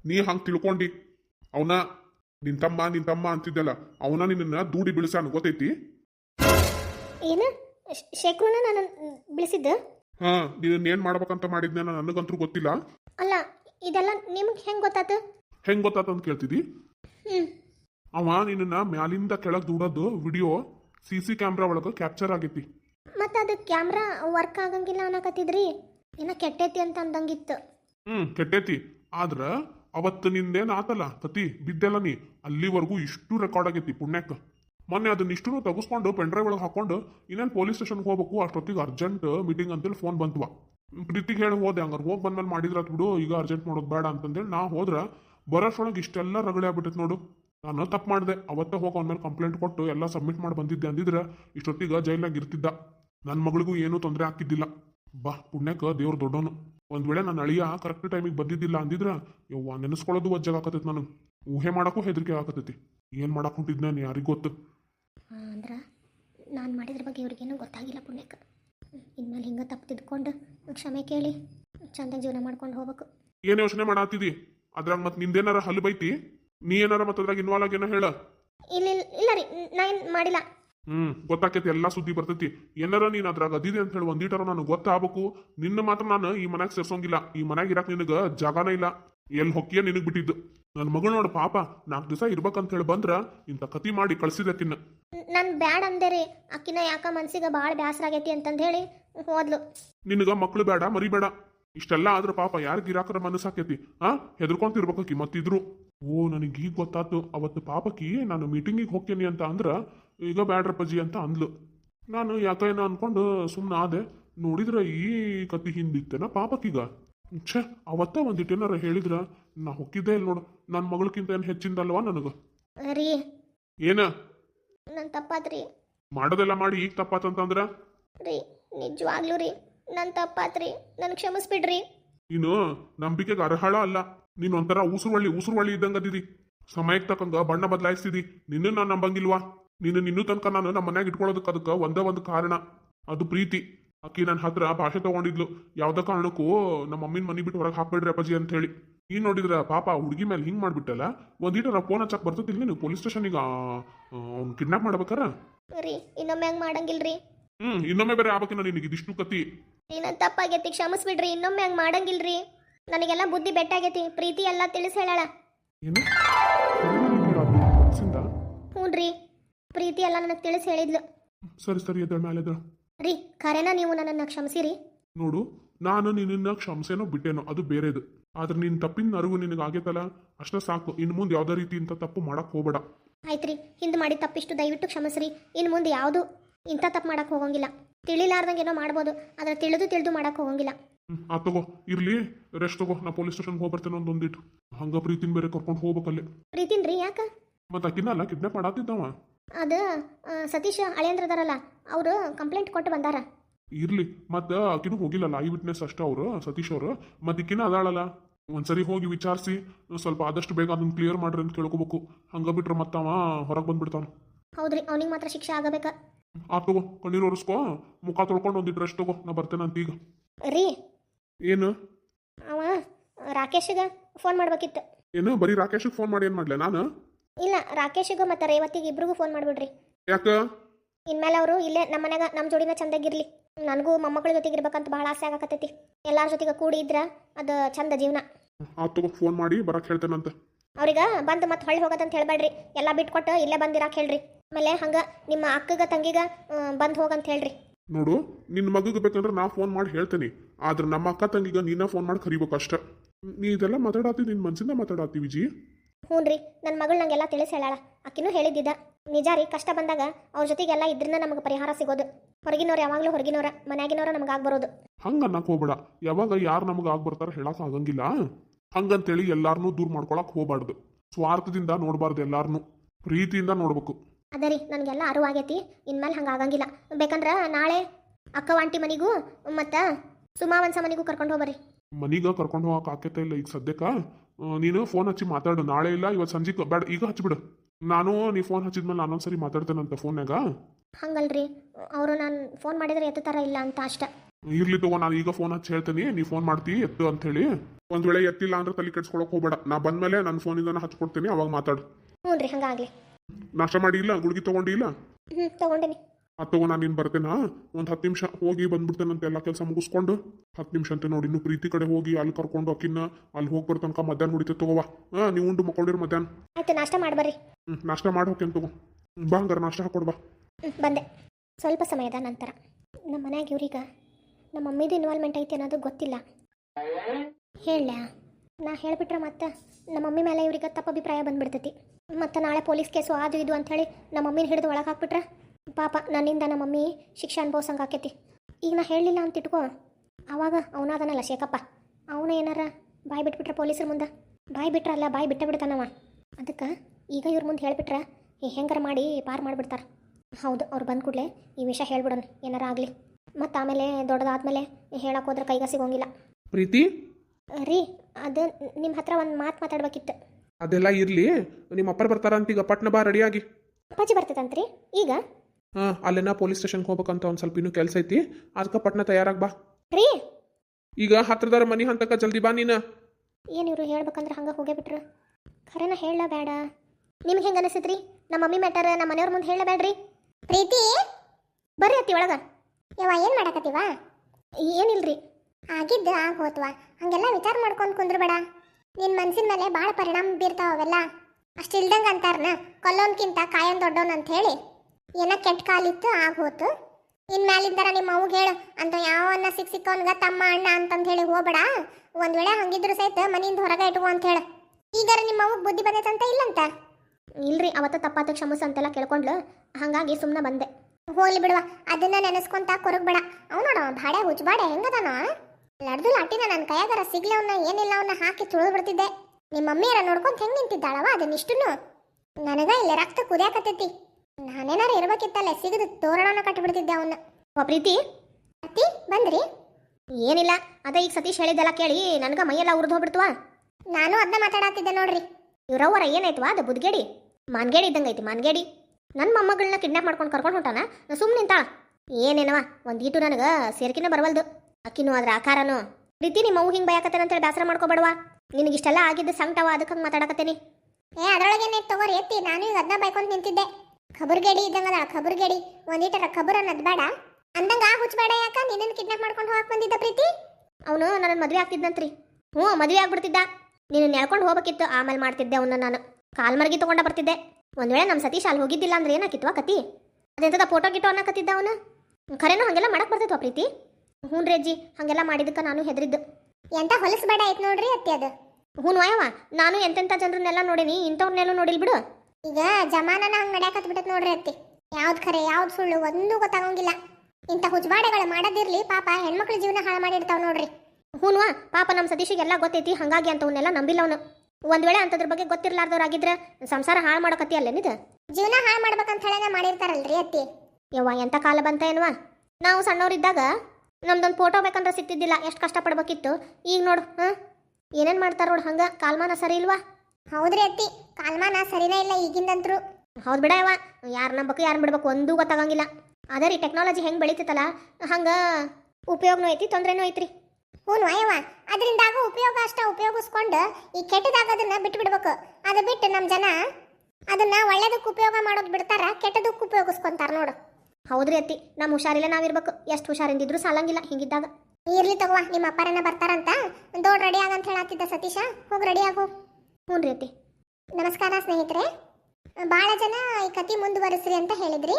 ನೀ ಹಂಗೆ ತಿಳ್ಕೊಂಡಿ. ಅವನ ನಿನ್ ತಮ್ಮ ನಿನ್ ತಮ್ಮ ಅಂತಿದ್ದಲ್ಲ ಅವನ ನಿನ್ನ ದೂಡಿ ಬಿಳಿಸಾನ ಗೊತ್ತೈತಿ? ಏನು? ಶೇಖರನ ನಾನು ಬಿಳಿಸಿದ್ದ? ಹಾ ನೀನು ಏನ್ ಮಾಡ್ಬೇಕಂತ ಮಾಡಿದ್ನ ನನಗಂತೂ ಗೊತ್ತಿಲ್ಲ. ಅಲ್ಲ ಇದೆಲ್ಲ ನಿಮ್ಗೆ ಹೆಂಗೆ ಗೊತ್ತಾತು? ಹೆಂಗ್ ಗೊತ್ತಾತಂತ ಕೇಳ್ತಿದ್ದಿ? ಹ್ಮ್. ಅವ ನಿನ್ನ ಮ್ಯಾಲಿಂದ ಕೆಳಗ್ ದೂಡೋದು ವಿಡಿಯೋ ಸಿ ಸಿ ಕ್ಯಾಮ್ರಾ ಒಳಗ ಕ್ಯಾಪ್ಚರ್ ಆಗೈತಿ. ಮತ್ತು ಅದು ಕ್ಯಾಮ್ರಾ ವರ್ಕ್ ಆಗಂಗಿಲ್ಲ ಅನ್ನಕತ್ತಿದ್ರಿ? ಏನ ಕೆಟ್ಟೈತಿ ಅಂತ ಅಂದಂಗಿತ್ತು. ಹ್ಮ್ ಕೆಟ್ಟೈತಿ. ಆದ್ರ ಅವತ್ತು ನಿಂದೇನ್ ಆತಲ್ಲ ಕತಿ ಬಿದ್ದೆಲ್ಲ ನೀ. ಅಲ್ಲಿವರೆಗೂ ಇಷ್ಟು ರೆಕಾರ್ಡ್ ಆಗೈತಿ ಪುಣ್ಯಕ್ಕ. ಮೊನ್ನೆ ಅದನ್ನ ಇಷ್ಟು ತಗಸ್ಕೊಂಡು ಪೆಂಡ್ರೈವ್ ಒಳಗೆ ಹಾಕೊಂಡು ಇನ್ನೇನು ಪೊಲೀಸ್ ಸ್ಟೇಷನ್ಗೆ ಹೋಗ್ಬೇಕು ಅಷ್ಟೊತ್ತಿಗೆ ಅರ್ಜೆಂಟ್ ಮೀಟಿಂಗ್ ಅಂತೇಳಿ ಫೋನ್ ಬಂತವ. ಪ್ರೀತಿಗೆ ಹೇಳಿ ಹೋದೆ ಹಂಗಾರೆ ಹೋಗಿ ಬಂದ್ಮೇಲೆ ಮಾಡಿದ್ರಾತ್ ಬಿಡು ಈಗ ಅರ್ಜೆಂಟ್ ಮಾಡೋದು ಬೇಡ ಅಂತಂದೇಳಿ ನಾ ಹೋದ್ರ ಬರೋಷ್ರೊಳಗೆ ಇಷ್ಟೆಲ್ಲ ರಗಳೆ ಆಗ್ಬಿಟ್ಟೈತೆ ನೋಡು. ನಾನು ತಪ್ಪು ಮಾಡಿದೆ. ಅವತ್ತೇ ಹೋಗಿ ಅವನ ಮೇಲೆ ಕಂಪ್ಲೇಂಟ್ ಕೊಟ್ಟು ಎಲ್ಲ ಸಬ್ಮಿಟ್ ಮಾಡಿ ಬಂದಿದ್ದೆ ಅಂದಿದ್ರೆ ಇಷ್ಟೊತ್ತಿಗೆ ಜೈಲಾಗಿ ಇರ್ತಿದ್ದ. ನನ್ನ ಮಗಳಿಗೂ ಏನೂ ತೊಂದರೆ ಹಾಕಿದ್ದಿಲ್ಲ ಬಾ ಪುಣ್ಯಕ್ಕೆ ದೇವ್ರ ದೊಡ್ಡವನು. ಒಂದ್ ವೇಳೆ ನನ್ನ ಅಳಿಯ ಕರೆಕ್ಟ್ ಟೈಮಿಗೆ ಬಂದಿದ್ದಿಲ್ಲ ಅಂದಿದ್ರೆ ಯವ್ವ ನೆನೆಸ್ಕೊಳ್ಳೋದು ಒಜ್ಜಾಗ ಆಕತೈತಿ ನನಗೆ. ಊಹೆ ಮಾಡೋಕ್ಕೂ ಹೆದರಿಕೆ ಆಕತೈತಿ ಏನು ಮಾಡಕ್ ನಾನು ಯಾರಿಗೂ ಗೊತ್ತು? ಅಂದ್ರೆ ನಾನು ಮಾಡಿದ್ರ ಬಗ್ಗೆ ಇವ್ರಿಗೇನು ಗೊತ್ತಾಗಿಲ್ಲ ಪುಣ್ಯಕ್ಕೆ. ಇನ್ಮೇಲೆ ಹಿಂಗೆ ತಪ್ಪು ತಿದ್ಕೊಂಡು ಕ್ಷಮೆ ಕೇಳಿ ಚಂದಾಗಿ ಜೀವನ ಮಾಡ್ಕೊಂಡು ಹೋಗ್ಬೇಕು. ಏನು ಯೋಚನೆ ಮಾಡಾತಿದಿ? ಅದ್ರಾಗ ಮತ್ ನಿಂದೇನಾರ ಹಲ್ಲು ಬೈತಿ? ನೀ ಏನಾರ ಮತ್ ಅದ್ರಾಗ ಇನ್ವಾಲ್ವ್ ಆಗೇನ ಹೇಳ. ಇಲ್ಲ ಇಲ್ಲ ಇಲ್ಲ ರೀ ನಾ ಏನು ಮಾಡಿಲ್ಲ. ಹ್ಮ್ ಗೊತ್ತಾಕೈತಿ ಎಲ್ಲಾ ಸುದ್ದಿ ಬರ್ತೈತಿ. ಏನಾರ ನೀನ್ ಅದ್ರಾಗ ಅದಿದೆ ಅಂತ ಹೇಳಿ ಒಂದೀಟಾರ ನನಗೆ ಗೊತ್ತಾಗಬೇಕು. ನಿನ್ನ ಮಾತ್ರ ನಾನು ಈ ಮನ್ಯಾಗ ಸೇರ್ಸೋಂಗಿಲ್ಲ. ಈ ಮನ್ಯಾಗ ಇರಾಕ್ ನಿನಗ ಜಾಗನೇ ಇಲ್ಲ. ಎಲ್ಲಿ ಹೊಕ್ಕಿಯ ನಿನಗ್ ಬಿಟ್ಟಿದ್ದು. ನನ್ನ ಮಗಳು ನೋಡು ಪಾಪ ನಾಲ್ಕು ದಿವಸ ಇರ್ಬೇಕಂತ ಹೇಳಿ ಬಂದ್ರ ಇಂಥ ಕತಿ ಮಾಡಿ ಕಳ್ಸಿದಕ್ಕಿನ್ನ. ನನ್ ಬ್ಯಾಡ್ ಅಂದೆ ರೀ ಅಕ್ಕಿನ ಯಾಕ ಮನ್ಸಿಗೆ ಭಾಳ ಬೇಸರ ಆಗೈತಿ ಅಂತಂದು ಹೇಳಿ ಹೋದ್ಲು. ನಿನಗ ಮಕ್ಳು ಬೇಡ ಮರಿಬೇಡ. ಇಷ್ಟೆಲ್ಲ ಆದ್ರೆ ಪಾಪ ಯಾರಿಗೆ ಗಿರಾಕರ ಮನಸ್ಸಾಕೈತಿ ಆ? ಹೆದರ್ಕೊಂತಿರ್ಬೇಕಿ ಮತ್ತಿದ್ರು. ಓ ನನಗೆ ಈಗ ಗೊತ್ತಾತು. ಅವತ್ತು ಪಾಪಕಿ ನಾನು ಮೀಟಿಂಗಿಗೆ ಹೋಗ್ತೀನಿ ಅಂತ ಅಂದ್ರೆ ಈಗ ಬ್ಯಾಡ್ರಪ್ಪಜಿ ಅಂತ ಅಂದ್ಲು. ನಾನು ಯಾಕೇನ ಅನ್ಕೊಂಡು ಸುಮ್ಮನೆ ಆದೆ. ನೋಡಿದ್ರ ಈ ಕತಿ ಹಿಂದಿತ್ತೇನ ಪಾಪಕ್ಕೀಗ? ಛೇ ಅವತ್ತ ಒಂದಿಟ್ಟೇನಾರ ಹೇಳಿದ್ರ? ನಾ ಹೊಕ್ಕಿದ್ದೆ ಇಲ್ಲ ನೋಡು. ನನ್ನ ಮಗಳಕ್ಕಿಂತ ಏನು ಹೆಚ್ಚಿಂದಲ್ವಾ ನನಗ? ರೀ. ಏನ? ನನ್ನ ಮಾಡೋದೆಲ್ಲ ಮಾಡಿ ಈಗ ತಪ್ಪಾತಂತಂದ್ರ? ರೀ ನಿಜವಾಗ್ಲೂ ರೀ. ನನ್ನ ತಪ್ಪಾತ್ರಿ. ನನ್ ಕ್ಷಮಿಸ್ಬಿಡ್ರಿ. ನೀನು ನಂಬಿಕೆಗೆ ಅರ್ಹಳ ಅಲ್ಲ. ನೀನು ಒಂಥರ ಉಸುರುವಳ್ಳಿ ಉಸುರುವಳ್ಳಿ ಇದ್ದಂಗ ಅದಿದಿ. ಸಮಯಕ್ಕೆ ತಕ್ಕಂಗ ಬಣ್ಣ ಬದಲಾಯಿಸ್ತಿದಿ. ನಿನ್ನ ನಾನು ನಂಬಂಗಿಲ್ವಾ? ನೀನು ನಿನ್ನೂ ತನಕ ನಾನು ನಮ್ಮ ಮನ್ಯಾಗ ಇಟ್ಕೊಳ್ಳೋದಕ್ಕೆ ಅದಕ್ಕೆ ಒಂದೇ ಒಂದು ಕಾರಣ. ಅದು ಪ್ರೀತಿ. ಆಕಿ ನನ್ನ ಹತ್ರ ಭಾಷೆ ತಗೊಂಡಿದ್ಲು. ಯಾವ್ದೋ ಕಾರಣಕ್ಕೂ ನಮ್ಮ ಮಮ್ಮಿನ ಮನಿ ಬಿಟ್ಟು ಹೊರಗೆ ಹಾಕ್ಬೇಡ್ರಿ ಅಪ್ಪಾಜಿ ಅಂತ ಹೇಳಿ ಈ ನೋಡಿದ್ರ ಪಾಪ ಹುಡುಗಿ ಮೇಲೆ ಹಿಂಗ್ ಮಾಡ್ಬಿಟ್ಟಲ್ಲ? ಒಂದೀಟರ ಫೋನ್ ಹಚ್ಚಕ್ ಬರ್ತದಿಲ್ಲ ನೀವು ಪೊಲೀಸ್ ಸ್ಟೇಷನ್ಗೆ ಅವ್ನು ಕಿಡ್ನಾಪ್ ಮಾಡ್ಬೇಕಾರ? ರೀ ಇನ್ನೊಮ್ಮೆ ಹಂಗೆ ಮಾಡಂಗಿಲ್ರಿ. ಹ್ಮ್. ಇನ್ನೊಮ್ಮೆ ಬೇರೆ ಆಗ್ಬೇಕಿನ ನಿನಗೆ ಇದಿಷ್ಟು ಕತಿ ಏನಂತ ತಪ್ಪಾಗೈತಿ ಕ್ಷಮಿಸ್ಬಿಡ್ರಿ. ಇನ್ನೊಮ್ಮೆ ಹಂಗೆ ಮಾಡಂಗಿಲ್ರಿ. ನನಗೆಲ್ಲ ಬುದ್ಧಿ ಬೆಟ್ಟಾಗೈತಿ. ಪ್ರೀತಿ ಎಲ್ಲ ತಿಳಿಸ್ ಹೇಳಾಳ ಏನು? ಮನ್ಸಿಂದ ಹ್ಞೂ ರೀ ಪ್ರೀತಿ ಎಲ್ಲ ನನಗೆ ತಿಳಿಸಿ ಹೇಳಿದ್ಲು. ಸರಿ ಸರಿ ಎದ್ದೇಳ ಮೇಲೆ ಎದ್ದೇಳ. ರೀ ಖರೇನ ನೀವು ನನ್ನನ್ನು ಕ್ಷಮಿಸಿರಿ? ನೋಡು ನಾನು ನಿನ್ನ ಕ್ಷಮಸೇನೋ ಬಿಟ್ಟೇನೋ ಅದು ಬೇರೆದು. ಆದ್ರೆ ನಿನ್ನ ತಪ್ಪಿನ ಅರಿವು ನಿನಗೆ ಆಗೈತಲ್ಲ ಅಷ್ಟೇ ಸಾಕು. ಇನ್ನು ಮುಂದೆ ಯಾವ್ದೇ ರೀತಿ ಇಂಥ ತಪ್ಪು ಮಾಡಕ್ ಹೋಗ್ಬೇಡ. ಆಯ್ತ್ರಿ ಹಿಂದೆ ಮಾಡಿ ತಪ್ಪಿಷ್ಟು ದಯವಿಟ್ಟು ಕ್ಷಮಿಸ್ರಿ. ಇನ್ನು ಮುಂದೆ ಯಾವುದು ಇಂಥ ತಪ್ಪು ಮಾಡಕ್ಕೆ ಹೋಗಂಗಿಲ್ಲ. ತಿಳಿಲಾರ್ದಂಗೆ ಏನೋ ಮಾಡ್ಬೋದು ಆದರೆ ತಿಳಿದು ತಿಳಿದು ಮಾಡಕ್ಕೆ ಹೋಗಂಗಿಲ್ಲ. ಆ ತಗೋ ಇರ್ಲಿ ರೆಸ್ಟ್ ತಗೋ ನಾ ಪೊಲೀಸ್ ಸ್ಟೇಷನ್ ಹೋಗಿ ಬರ್ತೇನೆ ಒಂದೊಂದಿಟ್ಟು ಹಂಗ ಪ್ರೀತಿನ ಬೇರೆ ಕರ್ಕೊಂಡು ಹೋಗ್ಬೇಕಲ್ಲಿ ಪ್ರೀತಿನ್ ರೀ ಯಾಕ? ಮತ್ತೆ ಅಕ್ಕಿನಲ್ಲ ಕಿಡ್ನಾಪ್ ಮಾಡಾತಿದ್ದವ. ಅದು ಸತೀಶ್ ಅಳೆಯಂದ್ರದಾರಲ್ಲ ಅವರು ಕಂಪ್ಲೇಂಟ್ ಕೊಟ್ಟು ಬಂದಾರ. ಇರ್ಲಿ ಮತ್ತೆ ಆಕಿನೂ ಹೋಗಿಲ್ಲಲ್ಲ ಐ ವಿಟ್ನೆಸ್ ಅಷ್ಟೇ ಅವರು ಸತೀಶ್ ಅವರು. ಮತ್ತೆ ಇಕ್ಕಿನ ಅದಾಳಲ್ಲ ಒಂದ್ಸರಿ ಹೋಗಿ ವಿಚಾರಿಸಿ ಸ್ವಲ್ಪ ಆದಷ್ಟು ಬೇಗ ಅದನ್ನ ಕ್ಲಿಯರ್ ಮಾಡ್ರಿ ಅಂತ ಕೇಳ್ಕೊಬೇಕು. ಹಂಗ ಬಿಟ್ರೆ ಮತ್ತವ ಹೊರಗೆ ಬಂದ್ಬಿಡ್ತಾನ. ಹೌದ್ರಿ ಅವನಿಗೆ ಮಾತ್ರ ಶಿಕ್ಷೆ ಆಗಬೇಕ. ಆ ತಗೋ ಕಣ್ಣೀರು ಒರೆಸ್ಕೋ ಮುಖ ತೊಳ್ಕೊಂಡು ಒಂದಿಟ್ಟು ರೆಸ್ಟ್ ತಗೋ. ನಾ ಬರ್ತೇನೆ ಅಂತ ಈಗ. ರೀ. ಏನು? ಅವ ರಾಕೇಶಿಗೆ ಫೋನ್ ಮಾಡ್ಬೇಕಿತ್ತು. ಏನು? ಬರೀ ರಾಕೇಶಿಗೆ ಫೋನ್ ಮಾಡಿ ಏನು ಮಾಡ್ಲೆ? ನಾನು? ಇಲ್ಲ ರಾಕೇಶಿಗೂ ಮತ್ತೆ ರೇವತಿಗೆ ಇಬ್ರಿಗೂ ಫೋನ್ ಮಾಡ್ಬಿಡ್ರಿ. ಯಾಕ? ಇನ್ಮೇಲೆ ಅವರು ಇಲ್ಲೇ ನಮ್ಮ ಮನ್ಯಾಗ ನಮ್ಮ ಜೋಡಿನ ಚಂದಾಗಿರ್ಲಿ ನನಗೂ ಮೊಮ್ಮಕ್ಕಳ ಜೊತೆಗೆ ಇರ್ಬೇಕಂತ ಬಹಳ ಆಸೆ ಆಗಕತ್ತೈತಿ. ಎಲ್ಲಾರ ಜೊತೆಗೆ ಕೂಡಿ ಇದ್ರ ಅದು ಚಂದ ಜೀವನ. ಆ ತಗೋ ಫೋನ್ ಮಾಡಿ ಬರಕ್ಕೆ ಹೇಳ್ತೇನಂತ. ಅವ್ರಿಗೆ ಬಂದು ಮತ್ತೆ ಹೊಳ್ಳಿ ಹೋಗೋದಂತ ಹೇಳ್ಬೇಡ್ರಿ. ಎಲ್ಲ ಬಿಟ್ಕೊಟ್ಟು ಇಲ್ಲೇ ಬಂದಿರಾಕ್ ಹೇಳ್ರಿ. ಆಮೇಲೆ ಹಂಗೆ ನಿಮ್ಮ ಅಕ್ಕಗ ತಂಗಿಗ ಬಂದು ಹೋಗಂತ ಹೇಳ್ರಿ. ನೋಡು ನಿನ್ನ ಮಗಗೆ ಬೇಕಂದ್ರೆ ನಾ ಫೋನ್ ಮಾಡಿ ಹೇಳ್ತೇನೆ. ಆದ್ರೆ ನಮ್ಮ ಅಕ್ಕ ತಂಗಿಗ ನೀನ ಫೋನ್ ಮಾಡಿ ಕರಿಬೇಕು ಅಷ್ಟ. ನೀ ಇದೆಲ್ಲ ಮಾತಾಡತ್ತಿ ನಿನ್ನ ಮನ್ಸಿಂದ ಮಾತಾಡಾತಿ ವಿಜಿ. ಹ್ಞೂ ರೀ ನನ್ನ ಮಗಳು ನಂಗೆಲ್ಲ ತಿಳಿಸಿ ಹೇಳಾಳ. ಆಕಿನೂ ಹೇಳಿದ್ದಿದ್ದ ನಿಜ ರೀ ಕಷ್ಟ ಬಂದಾಗ ಅವ್ರ ಜೊತೆಗೆಲ್ಲ ಇದ್ರಿಂದ ನಮಗೆ ಪರಿಹಾರ ಸಿಗೋದು. ಹೊರಗಿನವ್ರು ಯಾವಾಗಲೂ ಹೊರಗಿನವ್ರ ಮನ್ಯಾಗಿನವ್ರ ನಮ್ಗೆ ಆಗ್ಬರೋದು. ಹಂಗೆ ಅನ್ನಕ್ ಹೋಗ್ಬೇಡ. ಯಾವಾಗ ಯಾರು ನಮಗೆ ಆಗ್ಬರ್ತಾರ ಹೇಳಕ್ ಆಗಂಗಿಲ್ಲ. ಹಂಗಂತೇಳಿ ಎಲ್ಲಾರನ್ನೂ ದೂರ ಮಾಡ್ಕೊಳಕ್ ಹೋಗ್ಬಾರ್ದು. ಸ್ವಾರ್ಥದಿಂದ ನೋಡಬಾರ್ದು ಎಲ್ಲಾರನ್ನೂ ಪ್ರೀತಿಯಿಂದ ನೋಡ್ಬೇಕು. ಅದೇ ರೀ ನನಗೆಲ್ಲ ಅರಿವಾಗೈತಿ ಇನ್ಮೇಲೆ ಹಂಗೆ ಆಗಂಗಿಲ್ಲ. ಬೇಕಂದ್ರೆ ನಾಳೆ ಅಕ್ಕ ಆಂಟಿ ಮನೆಗೂ ಮತ್ತು ಸುಮಾವನ್ಸ ಮನೆಗೂ ಕರ್ಕೊಂಡು ಹೋಗ್ಬರ್ರಿ. ಮನೀಗ ಕರ್ಕೊಂಡು ಹೋಗಕ್ ಆಕೈತೆ ಇಲ್ಲ ಈಗ ಸದ್ಯಕ್ಕ. ಆ, ನೀನು ಫೋನ್ ಹಚ್ಚಿ ಮಾತಾಡು. ನಾಳೆ ಇಲ್ಲ ಇವತ್ತು ಸಂಜೆ ಬೇಡ ಈಗ ಹಚ್ಚಿಬಿಡು ನಾನು ನೀ ಫೋನ್ ಹಚ್ಚಿದ್ಮೇಲೆ ನಾನೊಂದ್ಸರಿ ಮಾತಾಡ್ತೇನಂತ ಫೋನ್ಯಾಗ ಹಂಗಲ್ರಿ ಅವರು ನಾನು ಫೋನ್ ಮಾಡಿದ್ರೆ ಎತ್ತುತ್ತಾರ ಇಲ್ಲ ಅಂತ ಅಷ್ಟ. ಇರ್ಲಿ ತಗೋ ನಾನು ಈಗ ಫೋನ್ ಹಚ್ಚಿ ಹೇಳ್ತೀನಿ ನೀ ಫೋನ್ ಮಾಡ್ತಿ ಎತ್ತು ಅಂತ ಹೇಳಿ. ಒಂದ್ ವೇಳೆ ಎತ್ತಿಲ್ಲ ಅಂದ್ರೆ ತಲೆ ಕೆಡ್ಸ್ಕೊಳಕ್ ಹೋಗ್ಬೇಡ. ನಾ ಬಂದ್ಮೇಲೆ ನನ್ನ ಫೋನಿಂದ ಹಚ್ಕೊಡ್ತೀನಿ ಅವಾಗ ಮಾತಾಡು. ಹ್ಞೂ ರೀ ಹಂಗಾಗ್ಲಿ. ನಾಷ್ಟ ಮಾಡಿ ಇಲ್ಲ ಗುಳಿಗೆ ತಗೊಂಡಿ ಇಲ್ಲ? ಹ್ಞೂ ತೊಗೊಂಡಿನಿ. ಅದು ತಗೋ ನಾನು ಇನ್ನು ಬರ್ತೇನಾ? ಒಂದು ಹತ್ತು ನಿಮಿಷ ಹೋಗಿ ಬಂದ್ಬಿಡ್ತೇನಂತ ಎಲ್ಲ ಕೆಲಸ ಮುಗಿಸ್ಕೊಂಡು ಹತ್ತು ನಿಮಿಷ ಅಂತ ನೋಡಿ ಇನ್ನು ಪ್ರೀತಿ ಕಡೆ ಹೋಗಿ ಅಲ್ಲಿ ಕರ್ಕೊಂಡು ಅಕ್ಕಿನ ಅಲ್ಲಿ ಹೋಗಿ ಬರ್ತನಕ ಮಧ್ಯಾಹ್ನ ಹೊಡಿತೆ ತಗೋವಾ ಹಾಂ ನೀವು ಉಂಡು ಮಕ್ಕೊಂಡಿರಿ ಮಧ್ಯಾಹ್ನ. ಆಯ್ತು ನಾಷ್ಟ ಮಾಡ್ಬರ್ರಿ ಹ್ಞೂ ನಾಷ್ಟ ಮಾಡಿ ಹೋಗ್ತೇನೆ ತಗೋ. ಬಾ ಹಂಗಾರೆ ನಾಷ್ಟ ಹಾಕೊಡ್ಬಾ ಬಂದೆ. ಸ್ವಲ್ಪ ಸಮಯದ ನಂತರ. ನಮ್ಮ ಮನ್ಯಾಗ ಇವ್ರೀಗ ನಮ್ಮ ಮಮ್ಮಿದು ಇನ್ವಾಲ್ವ್ಮೆಂಟ್ ಐತೆ ಅನ್ನೋದು ಗೊತ್ತಿಲ್ಲ. ಹೇಳ ನಾ ಹೇಳ್ಬಿಟ್ರೆ ಮತ್ತೆ ನಮ್ಮ ಮಮ್ಮಿ ಮೇಲೆ ಇವ್ರಿಗೆ ತಪ್ಪು ಅಭಿಪ್ರಾಯ ಬಂದ್ಬಿಡ್ತೈತಿ. ಮತ್ತು ನಾಳೆ ಪೊಲೀಸ್ ಕೇಸು ಅದು ಇದು ಅಂಥೇಳಿ ನಮ್ಮ ಮಮ್ಮಿನ ಹಿಡಿದು ಒಳಗೆ ಹಾಕ್ಬಿಟ್ರೆ ಪಾಪ ನನ್ನಿಂದ ನಮ್ಮ ಮಮ್ಮಿ ಶಿಕ್ಷೆ ಅನುಭವಿಸಂಗೆ ಆಕೈತಿ. ಈಗ ನಾ ಹೇಳಲಿಲ್ಲ ಅಂತ ಇಟ್ಕೋ. ಆವಾಗ ಅವನಾದನಲ್ಲ ಶೇಖಪ್ಪ. ಅವನು ಏನಾರ ಬಾಯಿ ಬಿಟ್ಬಿಟ್ರೆ ಪೊಲೀಸರ ಮುಂದೆ? ಬಾಯಿ ಬಿಟ್ರಲ್ಲ ಬಾಯಿ ಬಿಟ್ಟ ಬಿಡ್ತಾನವ ಅದಕ್ಕೆ ಈಗ ಇವ್ರ ಮುಂದೆ ಹೇಳ್ಬಿಟ್ರೆ ಹೆಂಗಾರ ಮಾಡಿ ಪಾರ್ ಮಾಡಿಬಿಡ್ತಾರೆ. ಹೌದು, ಅವ್ರು ಬಂದ ಕೂಡಲೇ ಈ ವಿಷಯ ಹೇಳ್ಬಿಡೋಣ. ಏನಾರ ಆಗಲಿ. ಮತ್ತು ಆಮೇಲೆ ದೊಡ್ಡದಾದ್ಮೇಲೆ ಹೇಳಕ್ಕೆ ಹೋದ್ರೆ ಕೈಗ ಸಿಗೋಂಗಿಲ್ಲ. ಪ್ರೀತಿ? ರೀ ಅದು ನಿಮ್ಮ ಹತ್ರ ಒಂದು ಮಾತು ಮಾತಾಡ್ಬೇಕಿತ್ತು. ಅದೆಲ್ಲ ಇರ್ಲಿ ನಿಮ್ಮ ಅಪ್ಪರ್ ಬರ್ತಾರ ಅಂತ ಈಗ ಪಟ್ನ ಬಾ ರೆಡಿಯಾಗಿ. ಅಪ್ಪಾಜಿ ಬರ್ತದಂತ್ರಿ ಈಗ? ಹಾಂ ಅಲ್ಲೇನ ಪೊಲೀಸ್ ಸ್ಟೇಷನ್ಗೆ ಹೋಗ್ಬೇಕಂತ ಒಂದು ಸ್ವಲ್ಪ ಇನ್ನೂ ಕೆಲಸ ಐತಿ. ಅದಕ್ಕೆ ಪಟ್ನ ತಯಾರಾಗಿ ಬಾ. ರೀ? ಈಗ ಹತ್ರದಾರ ಮನಿ ಹಂತಕ ಜಲ್ದಿ ಬಾ ನೀನು. ಏನು ಇವರು ಹೇಳ್ಬೇಕಂದ್ರೆ ಹಂಗೆ ಹೋಗೇ ಬಿಟ್ರು. ಖರೇನ ಹೇಳ ಬೇಡ ನಿಮ್ಗೆ ಹೆಂಗೆ ಅನಿಸಿದ್ರಿ ನಮ್ಮ ಮಮ್ಮಿ ಮ್ಯಾಟರ್ ನಮ್ಮ ಮನೆಯವ್ರ ಮುಂದೆ ಹೇಳಬೇಡ್ರಿ ಪ್ರೀತಿ? ಬರ್ರಿ ಅತ್ತಿ ಒಳಗ. ಯವ್ವ, ಏನು ಮಾಡಕತ್ತೀವ? ಏನಿಲ್ರಿ. ಆಗಿದ್ದು ಆಗ ಹೋತ್ವ ಹಂಗೆಲ್ಲ ವಿಚಾರ ಮಾಡ್ಕೊಂಡು ಕುಂದ್ರಬೇಡ ನಿನ್ನ ಮನ್ಸಿನ ಮೇಲೆ ಭಾಳ ಪರಿಣಾಮ ಬೀರ್ತಾವ ಅವೆಲ್ಲ. ಅಷ್ಟು ಇಲ್ದಂಗೆ ಅಂತಾರನ, ಕೊಲ್ಲೋನ್ಕಿಂತ ಕಾಯನ್ ದೊಡ್ಡೋನ್ ಅಂತ ಹೇಳಿ. ಏನೋ ಕೆಟ್ಟ ಕಾಲಿತ್ತು ಆಗ ಹೋತು ಇನ್ ನಿಮ್ಮ ಅವ್ಗೆ ಹೇಳು, ಅಂತ ಯಾವನ್ನ ಸಿಕ್ ಸಿಕ್ಕವನ್ಗ ತಮ್ಮ ಅಣ್ಣ ಅಂತಂದು ಹೇಳಿ ಹೋಗ್ಬೇಡ. ಒಂದು ವೇಳೆ ಹಂಗಿದ್ರು ಸಹಿತ ಮನೆಯಿಂದ ಹೊರಗೆ ಇಟ್ಕೋ ಅಂತ ಹೇಳು. ಈಗಾರ ನಿಮ್ಮ ಅವ್ಗೆ ಬುದ್ಧಿ ಬಂದೈತಂತ ಇಲ್ಲಂತ? ಇಲ್ರಿ, ಅವತ್ತ ತಪ್ಪಾತ ಕ್ಷಮಸ ಅಂತೆಲ್ಲ ಕೇಳ್ಕೊಂಡ್ಲು ಹಂಗಾಗಿ ಸುಮ್ಮನೆ ಬಂದೆ. ಹೋಗ್ಲಿ ಬಿಡುವ. ಅದನ್ನ ನೆನೆಸ್ಕೊಂತ ಕೊರಗ್ಬೇಡ ಅವ್ ನೋಡ ಬಾಡೆ ಹುಚ್ಚಬಾಡೆ ಹೆಂಗದನ ಲಡ್ದು ಲಾಟಿನ ನನ್ನ ಕೈಯಾಗಾರ ಸಿಗ್ಲವನ್ನ ಏನಿಲ್ಲ ಅವನ್ನ ಹಾಕಿ ತುಳಿದು ಬಿಡ್ತಿದ್ದೆ. ನಿಮ್ಮ ಮಮ್ಮಿಯರ ನೋಡ್ಕೊಂತ ಹೆಂಗ್ ನಿಂತಿದ್ದಾಳವ ಅದನ್ನಿಷ್ಟುನು ನನಗ ಇಲ್ಲಿ ರಕ್ತ ಕುದಿಯಾಕತ್ತೈತಿ. ನಾನೇನಾರ ಇರ್ಬೇಕಿತ್ತಲ್ಲ ಸಿಗದ ತೋರಣನ ಕಟ್ಟಿಬಿಡ್ತಿದ್ದೆ ಅವನ್ನ ಪ್ರೀತಿ? ಅತ್ತಿ ಬಂದ್ರಿ? ಏನಿಲ್ಲ ಅದ ಈಗ ಸತೀಶ್ ಹೇಳಿದ್ದೆಲ್ಲ ಕೇಳಿ ನನಗ ಮೈಯೆಲ್ಲ ಉರ್ದು ಹೋಗ್ಬಿಡ್ತುವ? ನಾನು ಅದನ್ನ ಮಾತಾಡತ್ತಿದ್ದೆ ನೋಡ್ರಿ. ಇವ್ರವ್ವರ ಏನಾಯ್ತವ ಅದು ಬುದ್ಗೇಡಿ? ಮಾನ್ಗೇಡಿ ಇದ್ದಂಗೈತಿ ಮಾನ್ಗೇಡಿ? ನನ್ನ ಮೊಮ್ಮಗಳನ್ನ ಕಿಡ್ನಾಪ್ ಮಾಡ್ಕೊಂಡು ಕರ್ಕೊಂಡು ಹೊಂಟಾನ? ಸುಮ್ಮನೆ ನಿಂತಾಳ. ಏನೇನವ? ಒಂದು ಈಟು ನನಗೆ ಸೇರ್ಕಿನ ಬರವಲ್ದು. ಅಕ್ಕಿನೂ ಅದ್ರ ಆಕಾರನು. ಪ್ರೀತಿ ನಿಮ್ಮ ಅವು ಹಿಂಗೆ ಬಯಕತ್ತೇನೆ ಅಂತೇಳಿ ಬೇಸರ ಮಾಡ್ಕೊಬೇಡವ ನಿನಗಿಷ್ಟೆಲ್ಲ ಆಗಿದ್ದು ಸಂಕಟವ ಅದಕ್ಕೆ ಹಂಗೆ ಮಾತಾಡಕತ್ತೇನಿ. ಏ ಅದ್ರೊಳಗೇನೆ ತಗೋರಿ ಎತ್ತಿ. ನಾನು ಈಗ ಅದನ್ನ ಬೈಕೊಂಡು ನಿಂತಿದ್ದೆ. ಖಬರ್ಗೇಡಿ ಇದ್ದಂಗದ ಖಬರ್ಗೇಡಿ. ಒಂದೀಟರ ಖಬರ್ ಅನ್ನೋದು ಬೇಡ. ಅಂದಂಗ ಆ ಹುಚ್ಚಬೇಡ ಯಾಕ? ನಿನ್ನನ್ನು ಕಿಡ್ನಾಪ್ ಮಾಡ್ಕೊಂಡು ಹೋಗಕ್ಕೆ ಬಂದಿದ್ದ ಪ್ರೀತಿ? ಅವನು ನನ್ನ ಮದುವೆ ಆಗ್ತಿದ್ದಂತ್ರಿ ಹ್ಞೂ ಮದುವೆ ಆಗ್ಬಿಡ್ತಿದ್ದ. ನೀನು ನೆಳ್ಕೊಂಡು ಹೋಗ್ಬೇಕಿತ್ತು ಆಮೇಲೆ ಮಾಡ್ತಿದ್ದೆ ಅವನ್ನ ನಾನು. ಕಾಲ್ಮರ್ಗಿ ತಗೊಂಡ ಬರ್ತಿದ್ದೆ. ಒಂದ್ ವೇಳೆ ನಮ್ಮ ಸತೀಶ್ ಅಲ್ಲಿ ಹೋಗಿದ್ದಿಲ್ಲ ಅಂದ್ರೆ ಏನಾಕಿತ್ವಾ ಕತಿ? ಅದೆಂತದ ಫೋಟೋ ಗಿಟೋ ಅನ್ನಕತ್ತಿದ್ದ ಅವನು? ಖರೇನು ಹಂಗೆಲ್ಲ ಮಾಡಕ್ ಬರ್ತೈತ್ವಾ ಪ್ರೀತಿ? ಹ್ಞೂ ರೀ ಅಜ್ಜಿ ಹಂಗೆಲ್ಲ ಮಾಡಿದ್ದಕ್ಕೆ ನಾನು ಹೆದರಿದ್ದು. ಎಂತ ಹೊಲಸು ಬೇಡ ಐತ್ ನೋಡ್ರಿ ಅತ್ತಿ ಅದು? ಹ್ಞೂ ವಾಯವ ನಾನು ಎಂತೆಂಥ ಜನರನ್ನೆಲ್ಲ ನೋಡೀನಿ ಇಂಥವ್ರನ್ನೆಲ್ಲ ನೋಡಿಲ್ ಬಿಡು. ಈಗ ಜಮಾನನ ಹಂಗೆ ನಡೆಯಕತ್ ಬಿಟ್ಟತ್ ನೋಡ್ರಿ ಅತ್ತಿ. ಯಾವ್ದು ಖರೆ ಯಾವ್ದು ಸುಳ್ಳು ಒಂದೂ ಗೊತ್ತಾಗಂಗಿಲ್ಲ. ಇಂಥ ಹುಜ್ಬಾಡೆಗಳು ಮಾಡೋದಿರ್ಲಿ ಪಾಪ ಹೆಣ್ಮಕ್ಳ ಜೀವನ ಹಾಳು ಮಾಡಿರ್ತಾವ ನೋಡ್ರಿ. ಹ್ಞೂ ಪಾಪ ನಮ್ಮ ಸತೀಶಿಗೆಲ್ಲ ಗೊತ್ತೈತಿ ಹಂಗಾಗಿ ಅಂತವನ್ನೆಲ್ಲ ನಂಬಿಲ್ಲ ಅವನು. ಒಂದ್ ವೇಳೆ ಅಂತದ್ರ ಬಗ್ಗೆ ಗೊತ್ತಿರ್ಲಾರ್ದವ್ರಾಗಿದ್ರ ಸಂಸಾರ ಹಾಳು ಮಾಡಕತ್ತಿ ಇದು? ಜೀವನ ಹಾಳು ಮಾಡ್ಬೇಕಂತ ಹೇಳಿ ಮಾಡಿರ್ತಾರಲ್ರಿ ಅತ್ತಿ. ಯವ್ವ ಎಂತ ಕಾಲ ಬಂತ ಏನ್ವಾ ನಾವು ಸಣ್ಣವರಿದ್ದಾಗ ನಮ್ದೊಂದು ಫೋಟೋ ಬೇಕಂದ್ರೆ ಸಿಕ್ತಿದ್ದಿಲ್ಲ ಎಷ್ಟು ಕಷ್ಟಪಡ್ಬೇಕಿತ್ತು. ಈಗ ನೋಡು ಹಾಂ? ಏನೇನು ಮಾಡ್ತಾರ ನೋಡು ಹಂಗ? ಕಾಲ್ಮಾನ ಸರಿ ಇಲ್ವಾ? ಹೌದ್ರಿ ಅತ್ತಿ ಕಾಲ್ಮಾನ ಸರಿನೇ ಇಲ್ಲ ಈಗಿಂದಂತ್ರು. ಹೌದು ಬಿಡ ಯವ್ವ ಯಾರು ನಂಬಬೇಕು ಯಾರು ಬಿಡ್ಬೇಕು ಒಂದೂ ಗೊತ್ತಾಗಂಗಿಲ್ಲ. ಅದೇ ರೀ ಟೆಕ್ನಾಲಜಿ ಹೆಂಗೆ ಬೆಳೀತೈತಲ್ಲ ಹಂಗೆ ಉಪಯೋಗನೂ ಐತಿ ತೊಂದರೆನೂ ಐತ್ರಿ. ಹ್ಞೂ ಅಯ್ಯವ ಅದರಿಂದ ಆಗೋ ಉಪಯೋಗ ಅಷ್ಟ ಉಪಯೋಗಿಸ್ಕೊಂಡು ಈ ಕೆಟ್ಟದಾಗೋದನ್ನ ಬಿಟ್ಟು ಬಿಡ್ಬೇಕು ಅದು ಬಿಟ್ಟು ನಮ್ಮ ಜನ ಅದನ್ನ ಒಳ್ಳೇದಕ್ಕೆ ಉಪಯೋಗ ಮಾಡೋದು ಬಿಡ್ತಾರ ಕೆಟ್ಟದಕ್ಕೆ ಉಪಯೋಗಿಸ್ಕೊಂತಾರ ನೋಡು. ಹೌದ್ರಿ ಅತ್ತಿ. ನಮ್ಮ ಹುಷಾರಿಲ್ಲ ನಾವಿರ್ಬೇಕು. ಎಷ್ಟು ಹುಷಾರಿಂದಿದ್ರು ಸಾಲಂಗಿಲ್ಲ ಹಿಂಗಿದ್ದಾಗ. ಇರ್ಲಿ ತಗೋ ನಿಮ್ಮ ಅಪ್ಪಾರನ ಬರ್ತಾರಂತ. ದೊಡ್ಡ ರೆಡಿ ಆಗಂತ ಹೇಳತ್ತಿದ್ದ ಸತೀಶ. ಹೋಗಿ ರೆಡಿ ಆಗು. ಹ್ಞೂ ರೀ ಅತ್ತಿ. ನಮಸ್ಕಾರ ಸ್ನೇಹಿತರೆ. ಭಾಳ ಜನ ಈ ಕತಿ ಮುಂದುವರಿಸ್ರಿ ಅಂತ ಹೇಳಿದ್ರಿ.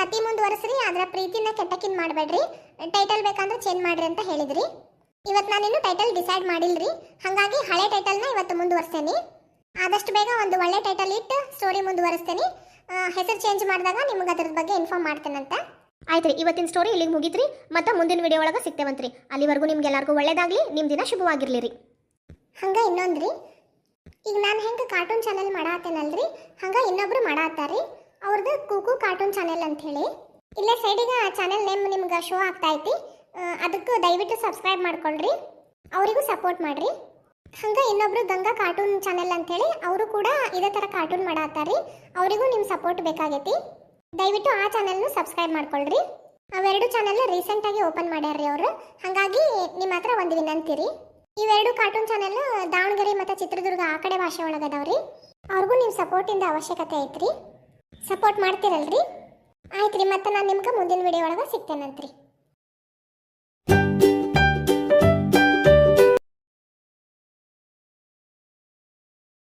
ಕತಿ ಮುಂದುವರಿಸ್ರಿ ಆದ್ರೆ ಪ್ರೀತಿನ ಕೆಟ್ಟಕಿನ್ ಮಾಡಬೇಡ್ರಿ. ಟೈಟಲ್ ಬೇಕಂದ್ರೆ ಚೇಂಜ್ ಮಾಡ್ರಿ ಅಂತ ಹೇಳಿದ್ರಿ. ಇವತ್ತು ನಾನಿನ್ನು ಟೈಟಲ್ ಡಿಸೈಡ್ ಮಾಡಿಲ್ರಿ. ಹಾಗಾಗಿ ಹಳೆ ಟೈಟಲ್ನ ಇವತ್ತು ಮುಂದುವರಿಸ್ತೇನೆ. ಆದಷ್ಟು ಬೇಗ ಒಂದು ಒಳ್ಳೆ ಟೈಟಲ್ ಇಟ್ಟು ಸ್ಟೋರಿ ಮುಂದುವರಿಸ್ತೇನೆ. ಹೆಸರು ಚೇಂಜ್ ಮಾಡಿದಾಗ ನಿಮ್ಗೆ ಅದ್ರ ಬಗ್ಗೆ ಇನ್ಫಾರ್ಮ್ ಮಾಡ್ತೇನಂತ. ಆಯ್ತು ರೀ ಇವತ್ತಿನ ಸ್ಟೋರಿ ಇಲ್ಲಿಗೆ ಮುಗಿತ್ರಿ. ಮತ್ತೆ ಮುಂದಿನ ವಿಡಿಯೋ ಒಳಗೆ ಸಿಗ್ತೇವಂತ್ರಿ. ಅಲ್ಲಿವರೆಗೂ ನಿಮ್ಗೆಲ್ಲರಿಗೂ ಒಳ್ಳೇದಾಗಲಿ ನಿಮ್ಮ ದಿನ ಶುಭವಾಗಿರಲಿ ರೀ ಹಂಗೆ ಇನ್ನೊಂದ್ರಿ, ಈಗ ನಾನು ಹೆಂಗೆ ಕಾರ್ಟೂನ್ ಚಾನೆಲ್ ರೀ ಹಂಗೆ ಇನ್ನೊಬ್ರು ಮಾಡಾತ್ತಾರಿ. ಅವ್ರದ್ದು ಕೂಕು ಕಾರ್ಟೂನ್ ಚಾನೆಲ್ ಅಂತ ಹೇಳಿ. ಇಲ್ಲೇ ಸೈಡಿಗೆ ಚಾನೆಲ್ ನೇಮ್ ನಿಮ್ಗೆ ಶೋ ಆಗ್ತಾ ಐತಿ. ಅದಕ್ಕೂ ದಯವಿಟ್ಟು ಸಬ್ಸ್ಕ್ರೈಬ್ ಮಾಡ್ಕೊಳ್ರಿ. ಅವರಿಗೂ ಸಪೋರ್ಟ್ ಮಾಡಿರಿ. ಹಂಗೆ ಇನ್ನೊಬ್ರು ಗಂಗಾ ಕಾರ್ಟೂನ್ ಚಾನೆಲ್ ಅಂತೇಳಿ ಅವರು ಕೂಡ ಇದೇ ಥರ ಕಾರ್ಟೂನ್ ಮಾಡತ್ತಾರ್ರಿ ಅವರಿಗೂ ನಿಮ್ಮ ಸಪೋರ್ಟ್ ಬೇಕಾಗೈತಿ. ದಯವಿಟ್ಟು ಆ ಚಾನೆಲ್ನು ಸಬ್ಸ್ಕ್ರೈಬ್ ಮಾಡ್ಕೊಳ್ರಿ. ಅವೆರಡು ಚಾನೆಲ್ ರೀಸೆಂಟಾಗಿ ಓಪನ್ ಮಾಡ್ಯಾರ್ರಿ ಅವರು. ಹಾಗಾಗಿ ನಿಮ್ಮ ಹತ್ರ ಒಂದು ವಿನಂತಿ ರೀ ಇವೆರಡು ಕಾರ್ಟೂನ್ ಚಾನೆಲ್ ದಾವಣಗೆರೆ ಮತ್ತು ಚಿತ್ರದುರ್ಗ ಆ ಕಡೆ ಭಾಷೆ ಒಳಗದವ್ರಿ ಅವ್ರಿಗೂ ನಿಮ್ಮ ಸಪೋರ್ಟಿಂದ ಅವಶ್ಯಕತೆ ಐತ್ರಿ. ಸಪೋರ್ಟ್ ಮಾಡ್ತೀರಲ್ರಿ. ಆಯ್ತು ರೀ ಮತ್ತೆ ನಾನು ನಿಮ್ಗೆ ಮುಂದಿನ ವಿಡಿಯೋ ಒಳಗೆ ಸಿಗ್ತೇನಂತ್ರಿ.